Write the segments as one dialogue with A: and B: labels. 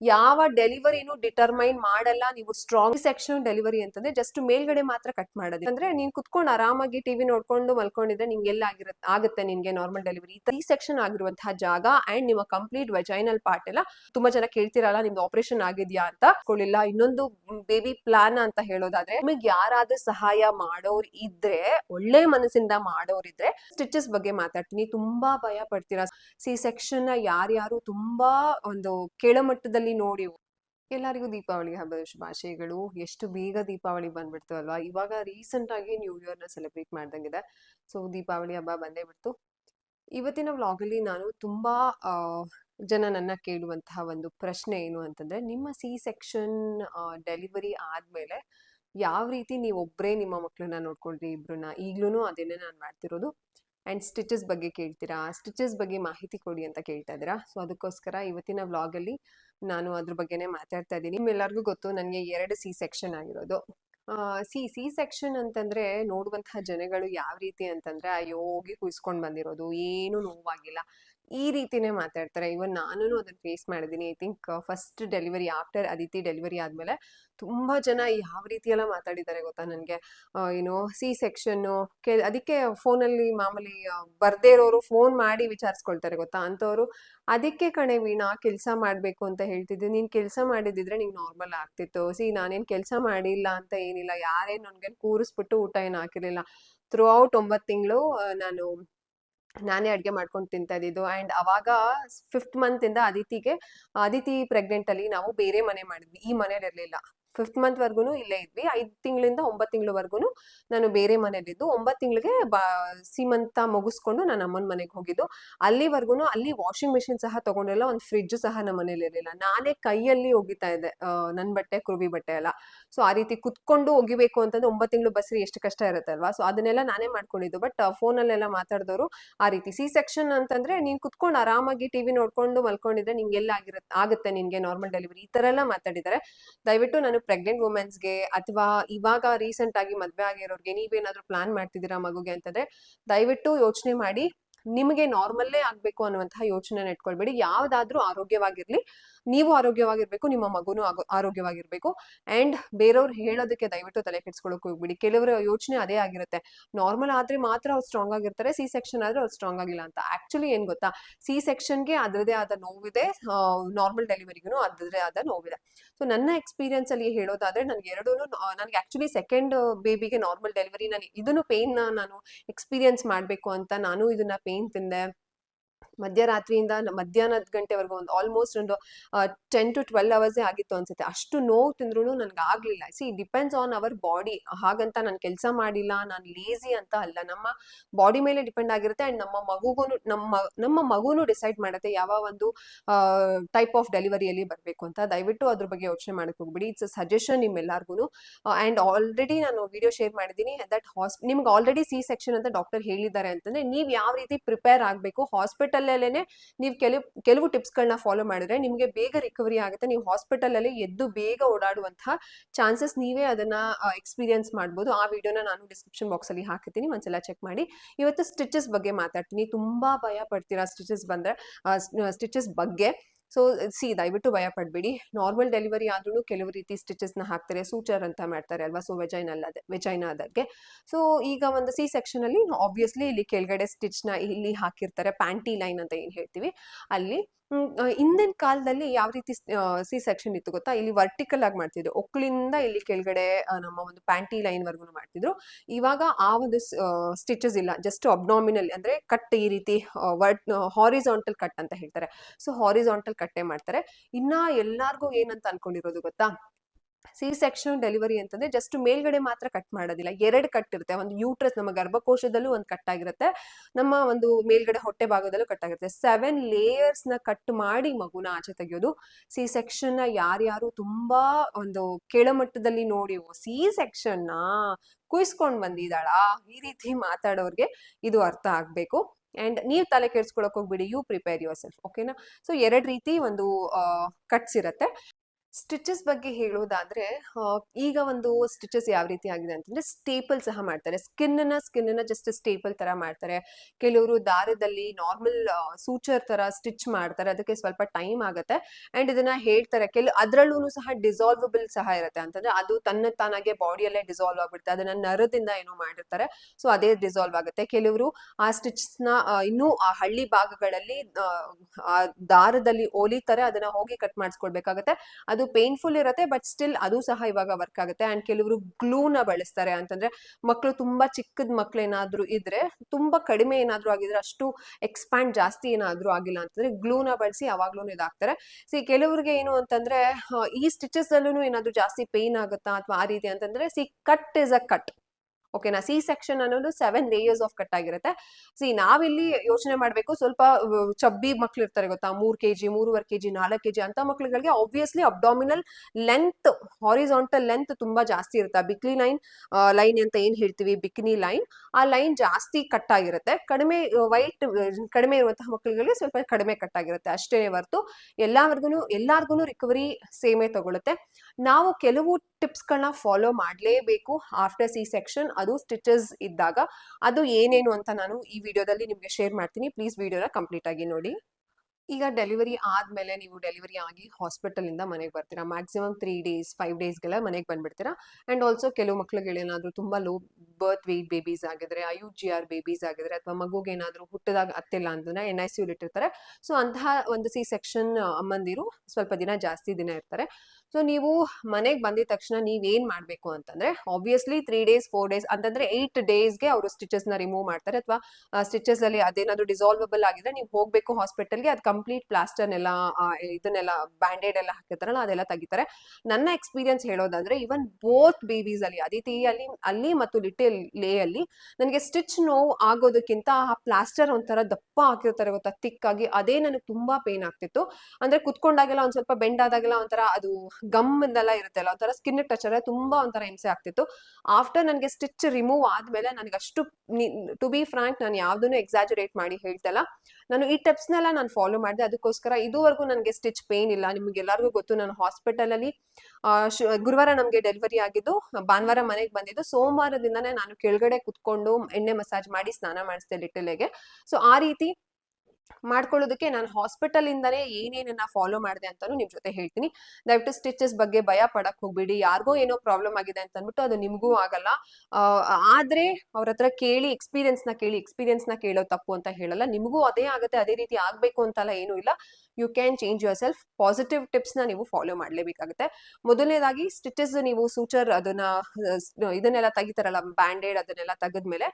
A: ಯಾವ ಡೆಲಿವರಿನೂ ಡಿಟರ್ಮೈನ್ ಮಾಡಲ್ಲ. ನೀವು ಸ್ಟ್ರಾಂಗ್ ಸೆಕ್ಷನ್ ಡೆಲಿವರಿ ಅಂತಂದ್ರೆ ಜಸ್ಟ್ ಮೇಲ್ಗಡೆ ಮಾತ್ರ ಕಟ್ ಮಾಡೋದು. ಅಂದ್ರೆ ನೀನ್ ಕುತ್ಕೊಂಡು ಆರಾಮಾಗಿ ಟಿವಿ ನೋಡ್ಕೊಂಡು ಮಲ್ಕೊಂಡಿದ್ರೆ ನಿಮ್ಗೆ ಎಲ್ಲ ಆಗುತ್ತೆ ನಿನ್ಗೆ ನಾರ್ಮಲ್ ಡೆಲಿವರಿ ಈ ಸೆಕ್ಷನ್ ಆಗಿರುವಂತಹ ಜಾಗ ಅಂಡ್ ನಿಮ್ಮ ಕಂಪ್ಲೀಟ್ ವೆಜೈನಲ್ ಪಾರ್ಟ್ ಎಲ್ಲ ತುಂಬಾ ಜನ ಕೇಳ್ತಿರಲ್ಲ, ನಿಮ್ದು ಆಪರೇಷನ್ ಆಗಿದ್ಯಾ ಅಂತ ಕೊಳ್ಳಿಲ್ಲ ಇನ್ನೊಂದು ಬೇಬಿ ಪ್ಲಾನ್ ಅಂತ ಹೇಳೋದಾದ್ರೆ, ನಿಮಗೆ ಯಾರಾದ್ರೂ ಸಹಾಯ ಮಾಡೋರ್ ಇದ್ರೆ, ಒಳ್ಳೆ ಮನಸ್ಸಿಂದ ಮಾಡೋರಿದ್ರೆ ಸ್ಟಿಚಸ್ ಬಗ್ಗೆ ಮಾತಾಡ್ತೀನಿ. ತುಂಬಾ ಭಯ ಪಡ್ತೀರಾ? ಸಿ ಸೆಕ್ಷನ್ ಯಾರ್ಯಾರು ತುಂಬಾ ಒಂದು ಕೆಳಮಟ್ಟದಲ್ಲಿ ನೋಡಿ ಎಲ್ಲರಿಗೂ ದೀಪಾವಳಿ ಹಬ್ಬದ ಶುಭಾಶಯಗಳು. ಎಷ್ಟು ಬೇಗ ದೀಪಾವಳಿ ಬಂದ್ಬಿಡ್ತು ಅಲ್ವಾ? ಇವಾಗ ರೀಸೆಂಟ್ ಆಗಿ ನ್ಯೂ ಇಯರ್ನ ಸೆಲೆಬ್ರೇಟ್ ಮಾಡ್ದಂಗಿದೆ. ಸೊ ದೀಪಾವಳಿ ಹಬ್ಬ ಬಂದೇ ಬಿಡ್ತು. ಇವತ್ತಿನ ವ್ಲಾಗಲ್ಲಿ ನಾನು ತುಂಬಾ ಜನ ನನ್ನ ಕೇಳುವಂತಹ ಒಂದು ಪ್ರಶ್ನೆ ಏನು ಅಂತಂದ್ರೆ, ನಿಮ್ಮ ಸಿ ಸೆಕ್ಷನ್ ಡೆಲಿವರಿ ಆದ್ಮೇಲೆ ಯಾವ ರೀತಿ ನೀವು ಒಬ್ರೇ ನಿಮ್ಮ ಮಕ್ಕಳನ್ನ ನೋಡ್ಕೊಂಡ್ರಿ ಇಬ್ರನ್ನ? ಈಗ್ಲೂ ಅದನ್ನೇ ನಾನು ಮಾಡ್ತಿರೋದು. ಆ್ಯಂಡ್ ಸ್ಟಿಚಸ್ ಬಗ್ಗೆ ಕೇಳ್ತೀರಾ? ಸ್ಟಿಚಸ್ ಬಗ್ಗೆ ಮಾಹಿತಿ ಕೊಡಿ ಅಂತ ಕೇಳ್ತಾ ಇದ್ದೀರಾ? ಸೊ ಅದಕ್ಕೋಸ್ಕರ ಇವತ್ತಿನ ವ್ಲಾಗಲ್ಲಿ ನಾನು ಅದ್ರ ಬಗ್ಗೆನೇ ಮಾತಾಡ್ತಾ ಇದ್ದೀನಿ. ನಿಮ್ಮೆಲ್ಲರಿಗೂ ಗೊತ್ತು ನನಗೆ ಎರಡು ಸಿ ಸೆಕ್ಷನ್ ಆಗಿರೋದು. ಸಿ ಸಿ ಸೆಕ್ಷನ್ ಅಂತಂದ್ರೆ ನೋಡುವಂತಹ ಜನಗಳು ಯಾವ ರೀತಿ ಅಂತಂದ್ರೆ, ಅಯ್ಯೋ ಹೋಗಿ ಕುಯ್ಸ್ಕೊಂಡ್ ಬಂದಿರೋದು, ಏನು ನೋವಾಗಿಲ್ಲ. ಈ ರೀತಿನೇ ಮಾತಾಡ್ತಾರೆ. ಇವನ್ ನಾನು ಅದನ್ನ ಫೇಸ್ ಮಾಡಿದ್ದೀನಿ. I think first delivery after Aditi delivery ಆದ್ಮೇಲೆ ತುಂಬಾ ಜನ ಯಾವ ರೀತಿ ಎಲ್ಲ ಮಾತಾಡಿದ್ದಾರೆ ಗೊತ್ತಾ ನನಗೆ? ಏನು ಸಿ ಸೆಕ್ಷನ್ನು ಕೆ ಅದಕ್ಕೆ ಫೋನಲ್ಲಿ ಮಾಮೂಲಿ ಆ, ಬರ್ದೇ ಇರೋರು ಫೋನ್ ಮಾಡಿ ವಿಚಾರಿಸ್ಕೊಳ್ತಾರೆ ಗೊತ್ತಾ? ಅಂಥವ್ರು ಅದಕ್ಕೆ ಕಣೆ ವೀಣಾ ಕೆಲಸ ಮಾಡಬೇಕು ಅಂತ ಹೇಳ್ತಿದ್ದೆ. ನೀನು ಕೆಲಸ ಮಾಡಿದ್ರೆ ನಿಂಗೆ ನಾರ್ಮಲ್ ಆಗ್ತಿತ್ತು. ಸಿ ನಾನೇನು ಕೆಲಸ ಮಾಡಿಲ್ಲ ಅಂತ ಏನಿಲ್ಲ. ಯಾರೇನು ನನ್ಗೆ ಕೂರಿಸ್ಬಿಟ್ಟು ಊಟ ಏನು ಹಾಕಿರಲಿಲ್ಲ. ಥ್ರೂ ಔಟ್ ಒಂಬತ್ತು ತಿಂಗಳು ನಾನು ನಾನೇ ಅಡುಗೆ ಮಾಡ್ಕೊಂಡು ತಿಂತಾ ಇದ್ದಿದ್ದು. ಆ್ಯಂಡ್ ಅವಾಗ ಫಿಫ್ತ್ ಮಂತಿಂದ ಅದಿತಿಗೆ ಅದಿತಿ ಪ್ರೆಗ್ನೆಂಟ್ ಅಲ್ಲಿ ನಾವು ಬೇರೆ ಮನೆ ಮಾಡಿದ್ವಿ. ಈ ಮನೇಲಿ ಇರಲಿಲ್ಲ. ಫಿಫ್ತ್ ಮಂತ್ ವರ್ಗುನು ಇಲ್ಲೇ ಇದ್ವಿ. ಐದು ತಿಂಗಳಿಂದ ಒಂಬತ್ತು ತಿಂಗಳವರೆಗೂ ನಾನು ಬೇರೆ ಮನೇಲಿದ್ದು ಒಂಬತ್ತು ತಿಂಗಳಿಗೆ ಬಾ, ಸೀಮಂತ ಮುಗಿಸ್ಕೊಂಡು ನಾನು ಅಮ್ಮನ ಮನೆಗೆ ಹೋಗಿದ್ದು. ಅಲ್ಲಿವರೆಗೂ ಅಲ್ಲಿ ವಾಷಿಂಗ್ ಮೆಷಿನ್ ಸಹ ತಗೊಂಡಿಲ್ಲ ಒಂದು ಫ್ರಿಡ್ಜ್ ಸಹ ನಮ್ಮ ಮನೇಲಿ ಇರಲಿಲ್ಲ. ನಾನೇ ಕೈಯಲ್ಲಿ ಒಗಿತಾ ಇದ್ದೆ ನನ್ನ ಬಟ್ಟೆ ಕುರುಬಿ ಬಟ್ಟೆ ಎಲ್ಲ. ಸೊ ಆ ರೀತಿ ಕುತ್ಕೊಂಡು ಒಗಿಬೇಕು ಅಂತಂದ್ರೆ ಒಂಬತ್ತು ತಿಂಗಳು ಬಸ್ರಿ ಎಷ್ಟು ಕಷ್ಟ ಇರುತ್ತೆ ಅಲ್ವಾ ಸೊ ಅದನ್ನೆಲ್ಲ ನಾನೇ ಮಾಡ್ಕೊಂಡಿದ್ದು. ಬಟ್ ಫೋನಲ್ಲೆಲ್ಲ ಮಾತಾಡಿದವರು ಆ ರೀತಿ. ಸಿ ಸೆಕ್ಷನ್ ಅಂತಂದ್ರೆ ನೀನ್ ಕುತ್ಕೊಂಡು ಆರಾಮಾಗಿ ಟಿವಿ ನೋಡ್ಕೊಂಡು ಮಲ್ಕೊಂಡಿದ್ರೆ ನಿಂಗೆಲ್ಲ ಆಗಿರುತ್ತೆ ಆಗುತ್ತೆ ನಿನ್ಗೆ ನಾರ್ಮಲ್ ಡೆಲಿವರಿ ಈ ತರ ಎಲ್ಲ ಮಾತಾಡಿದ್ದಾರೆ. ದಯವಿಟ್ಟು ನಾನು ಪ್ರೆಗ್ನೆಂಟ್ ವುಮೆನ್ಸ್ಗೆ ಅಥವಾ ಇವಾಗ ರೀಸೆಂಟ್ ಆಗಿ ಮದ್ವೆ ಆಗಿರೋರ್ಗೆ ನೀವೇನಾದ್ರೂ ಪ್ಲಾನ್ ಮಾಡ್ತಿದ್ದೀರಾ ಮಗುಗೆ ಅಂತಂದ್ರೆ, ದಯವಿಟ್ಟು ಯೋಚನೆ ಮಾಡಿ, ನಿಮಗೆ ನಾರ್ಮಲ್ಲೇ ಆಗ್ಬೇಕು ಅನ್ನುವಂತಹ ಯೋಚನೆ ಇಟ್ಕೊಳ್ಬೇಡಿ. ಯಾವ್ದಾದ್ರೂ ಆರೋಗ್ಯವಾಗಿರ್ಲಿ. ನೀವು ಆರೋಗ್ಯವಾಗಿರ್ಬೇಕು, ನಿಮ್ಮ ಮಗುನು ಆರೋಗ್ಯವಾಗಿರ್ಬೇಕು. ಅಂಡ್ ಬೇರೆಯವ್ರು ಹೇಳೋದಕ್ಕೆ ದಯವಿಟ್ಟು ತಲೆ ಕೆಡ್ಸ್ಕೊಳಕ್ ಹೋಗ್ಬಿಡಿ. ಕೆಲವರ ಯೋಚನೆ ಅದೇ ಆಗಿರುತ್ತೆ. ನಾರ್ಮಲ್ ಆದ್ರೆ ಮಾತ್ರ ಅವ್ರು ಸ್ಟ್ರಾಂಗ್ ಆಗಿರ್ತಾರೆ, ಸಿ ಸೆಕ್ಷನ್ ಆದ್ರೆ ಅವ್ರು ಸ್ಟ್ರಾಂಗ್ ಆಗಿಲ್ಲ ಅಂತ. ಆಕ್ಚುಲಿ ಏನ್ ಗೊತ್ತಾ? ಸಿ ಸೆಕ್ಷನ್ಗೆ ಅದರದೇ ಆದ ನೋವಿದೆ ನಾರ್ಮಲ್ ಡೆಲಿವರಿಗೂ ಅದರದೇ ಆದ ನೋವಿದೆ. ಸೊ, ನನ್ನ ಎಕ್ಸ್ಪೀರಿಯನ್ಸ್ ಅಲ್ಲಿ ಹೇಳೋದಾದ್ರೆ ನನ್ಗೆ ಎರಡೂ ನನಗೆ ಆಕ್ಚುಲಿ ಸೆಕೆಂಡ್ ಬೇಬಿಗೆ ನಾರ್ಮಲ್ ಡೆಲಿವರಿ, ನಾನು ಇದನ್ನು ಪೇನ್ ನಾನು ಎಕ್ಸ್ಪೀರಿಯನ್ಸ್ ಮಾಡಬೇಕು ಅಂತ ನಾನು ಇದನ್ನ ಪೇನ್ ತಿಂದೆ. ಮಧ್ಯರಾತ್ರಿಯಿಂದ ಮಧ್ಯಾಹ್ನದ ಗಂಟೆವರೆಗೂ ಒಂದು ಆಲ್ಮೋಸ್ಟ್ ಒಂದು ಟೆನ್ ಟು ಟ್ವೆಲ್ ಅವರ್ಸೇ ಆಗಿತ್ತು ಅನ್ಸುತ್ತೆ. ಅಷ್ಟು ನೋವು ತಿಂದ್ರು ನನ್ಗೆ ಆಗ್ಲಿಲ್ಲ. See depends on our body ಹಾಗಂತ ನಾನು ಕೆಲಸ ಮಾಡಿಲ್ಲ, ನಾನು ಲೇಸಿ ಅಂತ ಅಲ್ಲ. ನಮ್ಮ ಬಾಡಿ ಮೇಲೆ ಡಿಪೆಂಡ್ ಆಗಿರುತ್ತೆ ಅಂಡ್ ನಮ್ಮ ಮಗುಗೂ ನಮ್ಮ ನಮ್ಮ ಮಗುನು ಡಿಸೈಡ್ ಮಾಡುತ್ತೆ ಯಾವ ಒಂದು ಟೈಪ್ ಆಫ್ ಡೆಲಿವರಿಯಲ್ಲಿ ಬರಬೇಕು ಅಂತ. ದಯವಿಟ್ಟು ಅದ್ರ ಬಗ್ಗೆ ಯೋಚನೆ ಮಾಡಕ್ ಹೋಗ್ಬಿಡಿ. ಇಟ್ಸ್ ಸಜೆಷನ್ ನಿಮ್ಮೆಲ್ಲರಿಗೂ ಅಂಡ್ ಆಲ್ರೆಡಿ ನಾನು ವಿಡಿಯೋ ಶೇರ್ ಮಾಡಿದ್ದೀನಿ ದಟ್ ಹಾಸ್ ನಿಮ್ಗೆ ಆಲ್ರೆಡಿ ಸಿ ಸೆಕ್ಷನ್ ಅಂತ ಡಾಕ್ಟರ್ ಹೇಳಿದ್ದಾರೆ ಅಂತಂದ್ರೆ, ನೀವು ಯಾವ ರೀತಿ ಪ್ರಿಪೇರ್ ಆಗಬೇಕು ಹಾಸ್ಪಿಟಲಲ್ಲೇ ನೀವು ಕೆಲವು ಕೆಲವು ಟಿಪ್ಸ್ಗಳನ್ನ ಫಾಲೋ ಮಾಡಿದ್ರೆ ನಿಮಗೆ ಬೇಗ ರಿಕವರಿ ಆಗುತ್ತೆ. ನೀವು ಹಾಸ್ಪಿಟಲಲ್ಲಿ ಎದ್ದು ಬೇಗ ಓಡಾಡುವಂತಹ ಚಾನ್ಸಸ್ ನೀವೇ ಅದನ್ನ ಎಕ್ಸ್ಪೀರಿಯನ್ಸ್ ಮಾಡ್ಬೋದು. ಆ ವಿಡಿಯೋನ ನಾನು ಡಿಸ್ಕ್ರಿಪ್ಷನ್ ಬಾಕ್ಸ್ ಅಲ್ಲಿ ಹಾಕಿರ್ತೀನಿ. ಒಂದ್ಸಲ ಚೆಕ್ ಮಾಡಿ. ಇವತ್ತು ಸ್ಟಿಚಸ್ ಬಗ್ಗೆ ಮಾತಾಡ್ತೀನಿ. ತುಂಬಾ ಭಯ ಪಡ್ತೀರಾ ಸ್ಟಿಚಸ್ ಬಂದ್ರೆ ಸ್ಟಿಚಸ್ ಬಗ್ಗೆ. ಸೊ ಸಿ ದಯವಿಟ್ಟು ಭಯ ಪಡ್ಬೇಡಿ ನಾರ್ಮಲ್ ಡೆಲಿವರಿ ಆದ್ರೂ ಕೆಲವು ರೀತಿ ಸ್ಟಿಚಸ್ನ ಹಾಕ್ತಾರೆ ಸೂಚರ್ ಅಂತ ಮಾಡ್ತಾರೆ ಅಲ್ವಾ? ಸೊ ವೆಜೈನಲ್ ಅದೇ ವೆಜೈನ್ ಅದಕ್ಕೆ ಸೊ ಈಗ ಒಂದು ಸಿ ಸೆಕ್ಷನ್ ಅಲ್ಲಿ ಆಬ್ವಿಯಸ್ಲಿ ಇಲ್ಲಿ ಕೆಳಗಡೆ ಸ್ಟಿಚ್ನ ಇಲ್ಲಿ ಹಾಕಿರ್ತಾರೆ ಪ್ಯಾಂಟಿ ಲೈನ್ ಅಂತ ಏನು ಹೇಳ್ತೀವಿ. ಅಲ್ಲಿ ಹಿಂದಿನ ಕಾಲದಲ್ಲಿ ಯಾವ ರೀತಿ ಸಿ ಸೆಕ್ಷನ್ ಇತ್ತು ಗೊತ್ತಾ? ಇಲ್ಲಿ ವರ್ಟಿಕಲ್ ಆಗಿ ಮಾಡ್ತಿದ್ರು. ಒಕ್ಕಳಿಂದ ಇಲ್ಲಿ ಕೆಳಗಡೆ ನಮ್ಮ ಒಂದು ಪ್ಯಾಂಟಿ ಲೈನ್ ವರ್ಗು ಮಾಡ್ತಿದ್ರು. ಇವಾಗ ಆ ಒಂದು ಸ್ಟಿಚಸ್ ಇಲ್ಲ. ಜಸ್ಟ್ ಅಬ್ನಾಮಿನಲ್ ಅಂದ್ರೆ ಕಟ್ ಈ ರೀತಿ ವರ್ಟ್ ಹಾರಿಸಾಂಟಲ್ ಕಟ್ ಅಂತ ಹೇಳ್ತಾರೆ. ಸೊ ಹಾರಿಸಾಂಟಲ್ ಕಟ್ಟೆ ಮಾಡ್ತಾರೆ. ಇನ್ನ ಎಲ್ಲಾರ್ಗೂ ಏನಂತ ಅನ್ಕೊಂಡಿರೋದು ಗೊತ್ತಾ? ಸಿ ಸೆಕ್ಷನ್ ಡೆಲಿವರಿ ಅಂತಂದ್ರೆ ಜಸ್ಟ್ ಮೇಲ್ಗಡೆ ಮಾತ್ರ ಕಟ್ ಮಾಡೋದಿಲ್ಲ. ಎರಡು ಕಟ್ ಇರುತ್ತೆ. ಒಂದು ಯೂಟ್ರಸ್ ನಮ್ಮ ಗರ್ಭಕೋಶದಲ್ಲೂ ಒಂದು ಕಟ್ ಆಗಿರುತ್ತೆ. ನಮ್ಮ ಒಂದು ಮೇಲ್ಗಡೆ ಹೊಟ್ಟೆ ಭಾಗದಲ್ಲೂ ಕಟ್ ಆಗಿರುತ್ತೆ. ಸೆವೆನ್ ಲೇಯರ್ಸ್ನ ಕಟ್ ಮಾಡಿ ಮಗುನ ಆಚೆ ತೆಗೆಯೋದು. ಸಿ ಸೆಕ್ಷನ್ನ ಯಾರ್ಯಾರು ತುಂಬಾ ಒಂದು ಕೆಳಮಟ್ಟದಲ್ಲಿ ನೋಡಿ ಸಿ ಸೆಕ್ಷನ್ನ ಕುಯ್ಸ್ಕೊಂಡ್ ಬಂದಿದ್ದಾಳಾ? ಈ ರೀತಿ ಮಾತಾಡೋರ್ಗೆ ಇದು ಅರ್ಥ ಆಗ್ಬೇಕು. ಅಂಡ್ ನೀವು ತಲೆ ಕೆಡ್ಸ್ಕೊಳಕ್ ಹೋಗ್ಬಿಡಿ ಯು ಪ್ರಿಪೇರ್ ಯುವರ್ ಸೆಲ್ಫ್ ಓಕೆನಾ ಸೊ ಎರಡು ರೀತಿ ಒಂದು ಕಟ್ಸ್ ಇರುತ್ತೆ. ಸ್ಟಿಚಸ್ ಬಗ್ಗೆ ಹೇಳೋದಾದ್ರೆ ಈಗ ಒಂದು ಸ್ಟಿಚಸ್ ಯಾವ ರೀತಿ ಆಗಿದೆ ಅಂತಂದ್ರೆ ಸ್ಟೇಪಲ್ ಸಹ ಮಾಡ್ತಾರೆ. ಸ್ಕಿನ್ನ ಸ್ಕಿನ್ನ ಜಸ್ಟ್ ಸ್ಟೇಪಲ್ ತರ ಮಾಡ್ತಾರೆ. ಕೆಲವರು ದಾರದಲ್ಲಿ ನಾರ್ಮಲ್ ಸೂಚರ್ ತರ ಸ್ಟಿಚ್ ಮಾಡ್ತಾರೆ. ಅದಕ್ಕೆ ಸ್ವಲ್ಪ ಟೈಮ್ ಆಗುತ್ತೆ. ಅಂಡ್ ಇದನ್ನ ಹೇಳ್ತಾರೆ. ಕೆಲ ಅದ್ರಲ್ಲೂ ಸಹ ಡಿಸಾಲ್ವಬಲ್ ಸಹ ಇರುತ್ತೆ. ಅಂತಂದ್ರೆ ಅದು ತನ್ನ ತಾನಾಗೆ ಬಾಡಿಯಲ್ಲೇ ಡಿಸಾಲ್ವ್ ಆಗ್ಬಿಡುತ್ತೆ. ಅದನ್ನ ನರದಿಂದ ಏನೋ ಮಾಡಿರ್ತಾರೆ. ಸೊ ಅದೇ ಡಿಸಾಲ್ವ್ ಆಗುತ್ತೆ. ಕೆಲವರು ಆ ಸ್ಟಿಚ್ನ ಇನ್ನೂ ಆ ಹಳ್ಳಿ ಭಾಗಗಳಲ್ಲಿ ಆ, ದಾರದಲ್ಲಿ ಓಲಿತಾರೆ ಅದನ್ನ ಹೋಗಿ ಕಟ್ ಮಾಡಿಸ್ಕೊಳ್ಬೇಕಾಗತ್ತೆ ಪೇನ್ಫುಲ್ ಇರುತ್ತೆ ಬಟ್ ಸ್ಟಿಲ್ ಅದು ಸಹ ಇವಾಗ ವರ್ಕ್ ಆಗುತ್ತೆ. ಅಂಡ್ ಕೆಲವರು ಗ್ಲೂನ ಬಳಸ್ತಾರೆ ಅಂತಂದ್ರೆ ಮಕ್ಕಳು ತುಂಬಾ ಚಿಕ್ಕದ ಮಕ್ಳು ಏನಾದ್ರೂ ಇದ್ರೆ, ತುಂಬಾ ಕಡಿಮೆ ಏನಾದ್ರು ಆಗಿದ್ರೆ, ಅಷ್ಟು ಎಕ್ಸ್ಪ್ಯಾಂಡ್ ಜಾಸ್ತಿ ಏನಾದ್ರು ಆಗಿಲ್ಲ ಅಂತಂದ್ರೆ ಗ್ಲೂನ ಬಳಸಿ ಯಾವಾಗ್ಲೂ ಇದಾಗ್ತಾರೆ ಸಿ ಕೆಲವ್ರಿಗೆ ಏನು ಅಂತಂದ್ರೆ ಈ ಸ್ಟಿಚಸ್ ಅಲ್ಲೂ ಏನಾದ್ರು ಜಾಸ್ತಿ ಪೇನ್ ಆಗುತ್ತಾ ಅಥವಾ ಆ ರೀತಿ ಅಂತಂದ್ರೆ C cut is a cut ಓಕೆನಾ ಸಿ ಸೆಕ್ಷನ್ ಅನ್ನೋದು ಸೆವೆನ್ ಲೇಯರ್ಸ್ ಆಫ್ ಕಟ್ ಆಗಿರುತ್ತೆ. ಸಿ ನಾವಿಲ್ಲಿ ಯೋಚನೆ ಮಾಡಬೇಕು ಸ್ವಲ್ಪ ಚಬ್ಬಿ ಮಕ್ಳು ಇರ್ತಾರೆ ಗೊತ್ತಾ? ಮೂರ್ ಕೆಜಿ, ಮೂರುವರೆ ಕೆಜಿ, ನಾಲ್ಕು ಕೆಜಿ ಅಂತ ಮಕ್ಳುಗಳಿಗೆ obviously abdominal length horizontal length ತುಂಬಾ ಜಾಸ್ತಿ ಇರುತ್ತೆ. ಬಿಕ್ಲಿ ಲೈನ್ ಲೈನ್ ಅಂತ ಏನ್ ಹೇಳ್ತೀವಿ? Bikini line. ಆ ಲೈನ್ ಜಾಸ್ತಿ ಕಟ್ ಆಗಿರುತ್ತೆ. ಕಡಿಮೆ ವೈಟ್ ಕಡಿಮೆ ಇರುವಂತಹ ಮಕ್ಳುಗಳಿಗೆ ಸ್ವಲ್ಪ ಕಡಿಮೆ ಕಟ್ ಆಗಿರುತ್ತೆ. ಅಷ್ಟೇ ಹೊರತು ಎಲ್ಲಾರ್ಗು ಎಲ್ಲಾರ್ಗು ರಿಕವರಿ ಸೇಮೇ ತಗೊಳುತ್ತೆ. ನಾವು ಕೆಲವು ಟಿಪ್ಸ್ಗಳನ್ನ ಫಾಲೋ ಮಾಡಲೇಬೇಕು ಆಫ್ಟರ್ ಸಿ ಸೆಕ್ಷನ್. ಅದು ಸ್ಟಿಚಸ್ ಇದ್ದಾಗ. ಅದು ಏನೇನು ಅಂತ ನಾನು ಈ ವಿಡಿಯೋದಲ್ಲಿ ನಿಮಗೆ ಶೇರ್ ಮಾಡ್ತೀನಿ. ಪ್ಲೀಸ್ ವಿಡಿಯೋನ ಕಂಪ್ಲೀಟ್ ಆಗಿ ನೋಡಿ. ಈಗ ಡೆಲಿವರಿ ಆದ್ಮೇಲೆ ನೀವು ಡೆಲಿವರಿ ಆಗಿ ಹಾಸ್ಪಿಟಲ್ ಇಂದ ಮನೆಗೆ ಬರ್ತೀರಾ? ಮ್ಯಾಕ್ಸಿಮಮ್ ತ್ರೀ ಡೇಸ್, ಫೈವ್ ಡೇಸ್ಗೆಲ್ಲ ಮನೆಗೆ ಬಂದ್ಬಿಡ್ತೀರಾ? ಅಂಡ್ ಆಲ್ಸೋ ಕೆಲವು ಮಕ್ಳಿಗೆ ಏನಾದ್ರು ತುಂಬಾ ಲೋ ಬರ್ತ್ ವೇಟ್ ಬೇಬೀಸ್ ಆಗಿದ್ರೆ I U G R babies ಆಗಿದ್ರೆ ಅಥವಾ ಮಗುಗೆ ಏನಾದ್ರು ಹುಟ್ಟದಾಗ ಅತ್ತಿಲ್ಲ ಅಂತಂದ್ರೆ ಎನ್ ಐ ಸಿ ಇಟ್ಟಿರ್ತಾರೆ. ಸೊ ಅಂತಹ ಒಂದು ಸಿ ಸೆಕ್ಷನ್ ಅಮ್ಮಂದಿರು ಸ್ವಲ್ಪ ದಿನ ಜಾಸ್ತಿ ದಿನ ಇರ್ತಾರೆ. ಸೊ ನೀವು ಮನೆಗೆ ಬಂದಿದ ತಕ್ಷಣ ನೀವೇನ್ ಮಾಡ್ಬೇಕು ಅಂತಂದ್ರೆ obviously three days four days ಅಂತಂದ್ರೆ ಏಟ್ ಡೇಸ್ಗೆ ಅವರು ಸ್ಟಿಚಸ್ನ ರಿಮೂವ್ ಮಾಡ್ತಾರೆ ಅಥವಾ ಸ್ಟಿಚಸ್ ಅಲ್ಲಿ ಅದೇನಾದ್ರು ಡಿಸಾಲ್ವಬಲ್ ಆಗಿದ್ರೆ ನೀವು ಹೋಗ್ಬೇಕು ಹಾಸ್ಪಿಟಲ್ಗೆ ಅದು ಕಂಪ್ಲೀಟ್ ಪ್ಲಾಸ್ಟರ್ನೆಲ್ಲ ಇದನ್ನೆಲ್ಲ ಬ್ಯಾಂಡೇಡ್ ಎಲ್ಲ ಹಾಕಿರ್ತಾರಲ್ಲ, ಅದೆಲ್ಲ ತೆಗಿತಾರೆ. ನನ್ನ ಎಕ್ಸ್ಪೀರಿಯನ್ಸ್ ಹೇಳೋದಾದ್ರೆ ಇವನ್ ಬೋತ್ ಬೇಬೀಸ್ ಅಲ್ಲಿ, ಅದಿತಿ ಅಲ್ಲಿ ಅಲ್ಲಿ ಮತ್ತು ಲಿಟಲ್ ಲೇ ಅಲ್ಲಿ ನನಗೆ ಸ್ಟಿಚ್ ನೋವು ಆಗೋದಕ್ಕಿಂತ ಆ ಪ್ಲಾಸ್ಟರ್ ಒಂಥರ ದಪ್ಪ ಹಾಕಿರ್ತಾರೆ ಗೊತ್ತಾ? ತಿಕ್ಕಾಗಿ ಅದೇ ನನಗೆ ತುಂಬಾ ಪೇನ್ ಆಗ್ತಿತ್ತು. ಅಂದ್ರೆ ಕುತ್ಕೊಂಡಾಗೆಲ್ಲ ಒಂದ್ ಸ್ವಲ್ಪ ಬೆಂಡ್ ಆದಾಗೆಲ್ಲ ಒಂಥರ ಅದು ಗಮ್ ಇಂದೆಲ್ಲ ಇರುತ್ತಲ್ಲ, ಒಂಥರ ಸ್ಕಿನ್ ಟಚ್ ಆದ್ರೆ ತುಂಬಾ ಒಂಥರ ಹಿಂಸೆ ಆಗ್ತಿತ್ತು. ಆಫ್ಟರ್ ನನಗೆ ಸ್ಟಿಚ್ ರಿಮೂವ್ ಆದ್ಮೇಲೆ ನನಗೆ ಅಷ್ಟು ಟು ಬಿ ಫ್ರಾಂಕ್ ನಾನು ಯಾವ್ದನ್ನು ಎಕ್ಸಾಜುರೇಟ್ ಮಾಡಿ ಹೇಳ್ತಲ್ಲ ನಾನು ಈ ಟಿಪ್ಸ್ನೆಲ್ಲ ನಾನು ಫಾಲೋ ಮಾಡಿದೆ. ಅದಕ್ಕೋಸ್ಕರ ಇದುವರೆಗೂ ನನಗೆ ಸ್ಟಿಚ್ ಪೇನ್ ಇಲ್ಲ. ನಿಮಗೆಲ್ಲರಿಗೂ ಗೊತ್ತು, ನಾನು ಹಾಸ್ಪಿಟಲಲ್ಲಿ ಗುರುವಾರ ನಮಗೆ ಡೆಲಿವರಿ ಆಗಿದ್ದು, ಭಾನುವಾರ ಮನೆಗೆ ಬಂದಿದ್ದು. ಸೋಮವಾರದಿಂದನೇ ನಾನು ಕೆಳಗಡೆ ಕುತ್ಕೊಂಡು ಎಣ್ಣೆ ಮಸಾಜ್ ಮಾಡಿ ಸ್ನಾನ ಮಾಡಿಸ್ದೆ ಲಿಟಲ್ಗೆ ಸೊ ಆ ರೀತಿ ಮಾಡ್ಕೊಳ್ಳೋದಕ್ಕೆ ನಾನು ಹಾಸ್ಪಿಟಲ್ ಇಂದನೇ ಏನೇನನ್ನ ಫಾಲೋ ಮಾಡಿದೆ ಅಂತಾನು ನಿಮ್ ಜೊತೆ ಹೇಳ್ತೀನಿ. ದಯವಿಟ್ಟು ಸ್ಟಿಚಸ್ ಬಗ್ಗೆ ಭಯ ಪಡಕ್ ಹೋಗ್ಬೇಡಿ. ಯಾರಿಗೋ ಏನೋ ಪ್ರಾಬ್ಲಮ್ ಆಗಿದೆ ಅಂತ ಅಂದ್ಬಿಟ್ಟು ಅದು ನಿಮಗೂ ಆಗಲ್ಲ. ಆದ್ರೆ ಅವ್ರ ಹತ್ರ ಕೇಳಿ ಎಕ್ಸ್ಪೀರಿಯನ್ಸ್ನ ಕೇಳಿ ಎಕ್ಸ್ಪೀರಿಯನ್ಸ್ನ ಕೇಳೋ ತಪ್ಪು ಅಂತ ಹೇಳಲ್ಲ. ನಿಮಗೂ ಅದೇ ಆಗುತ್ತೆ, ಅದೇ ರೀತಿ ಆಗ್ಬೇಕು ಅಂತಲ್ಲ ಏನೂ ಇಲ್ಲ. You can change yourself positive ಟಿಪ್ಸ್ನ ನೀವು ಫಾಲೋ ಮಾಡ್ಲೇಬೇಕಾಗುತ್ತೆ. ಮೊದಲನೇದಾಗಿ ಸ್ಟಿಚಸ್ ನೀವು ಸೂಚರ್ ಅದನ್ನ ಇದನ್ನೆಲ್ಲ ತೆಗಿತಾರಲ್ಲ ಬ್ಯಾಂಡೇಡ್ ಅದನ್ನೆಲ್ಲ ತೆಗೆದ್ಮೇಲೆ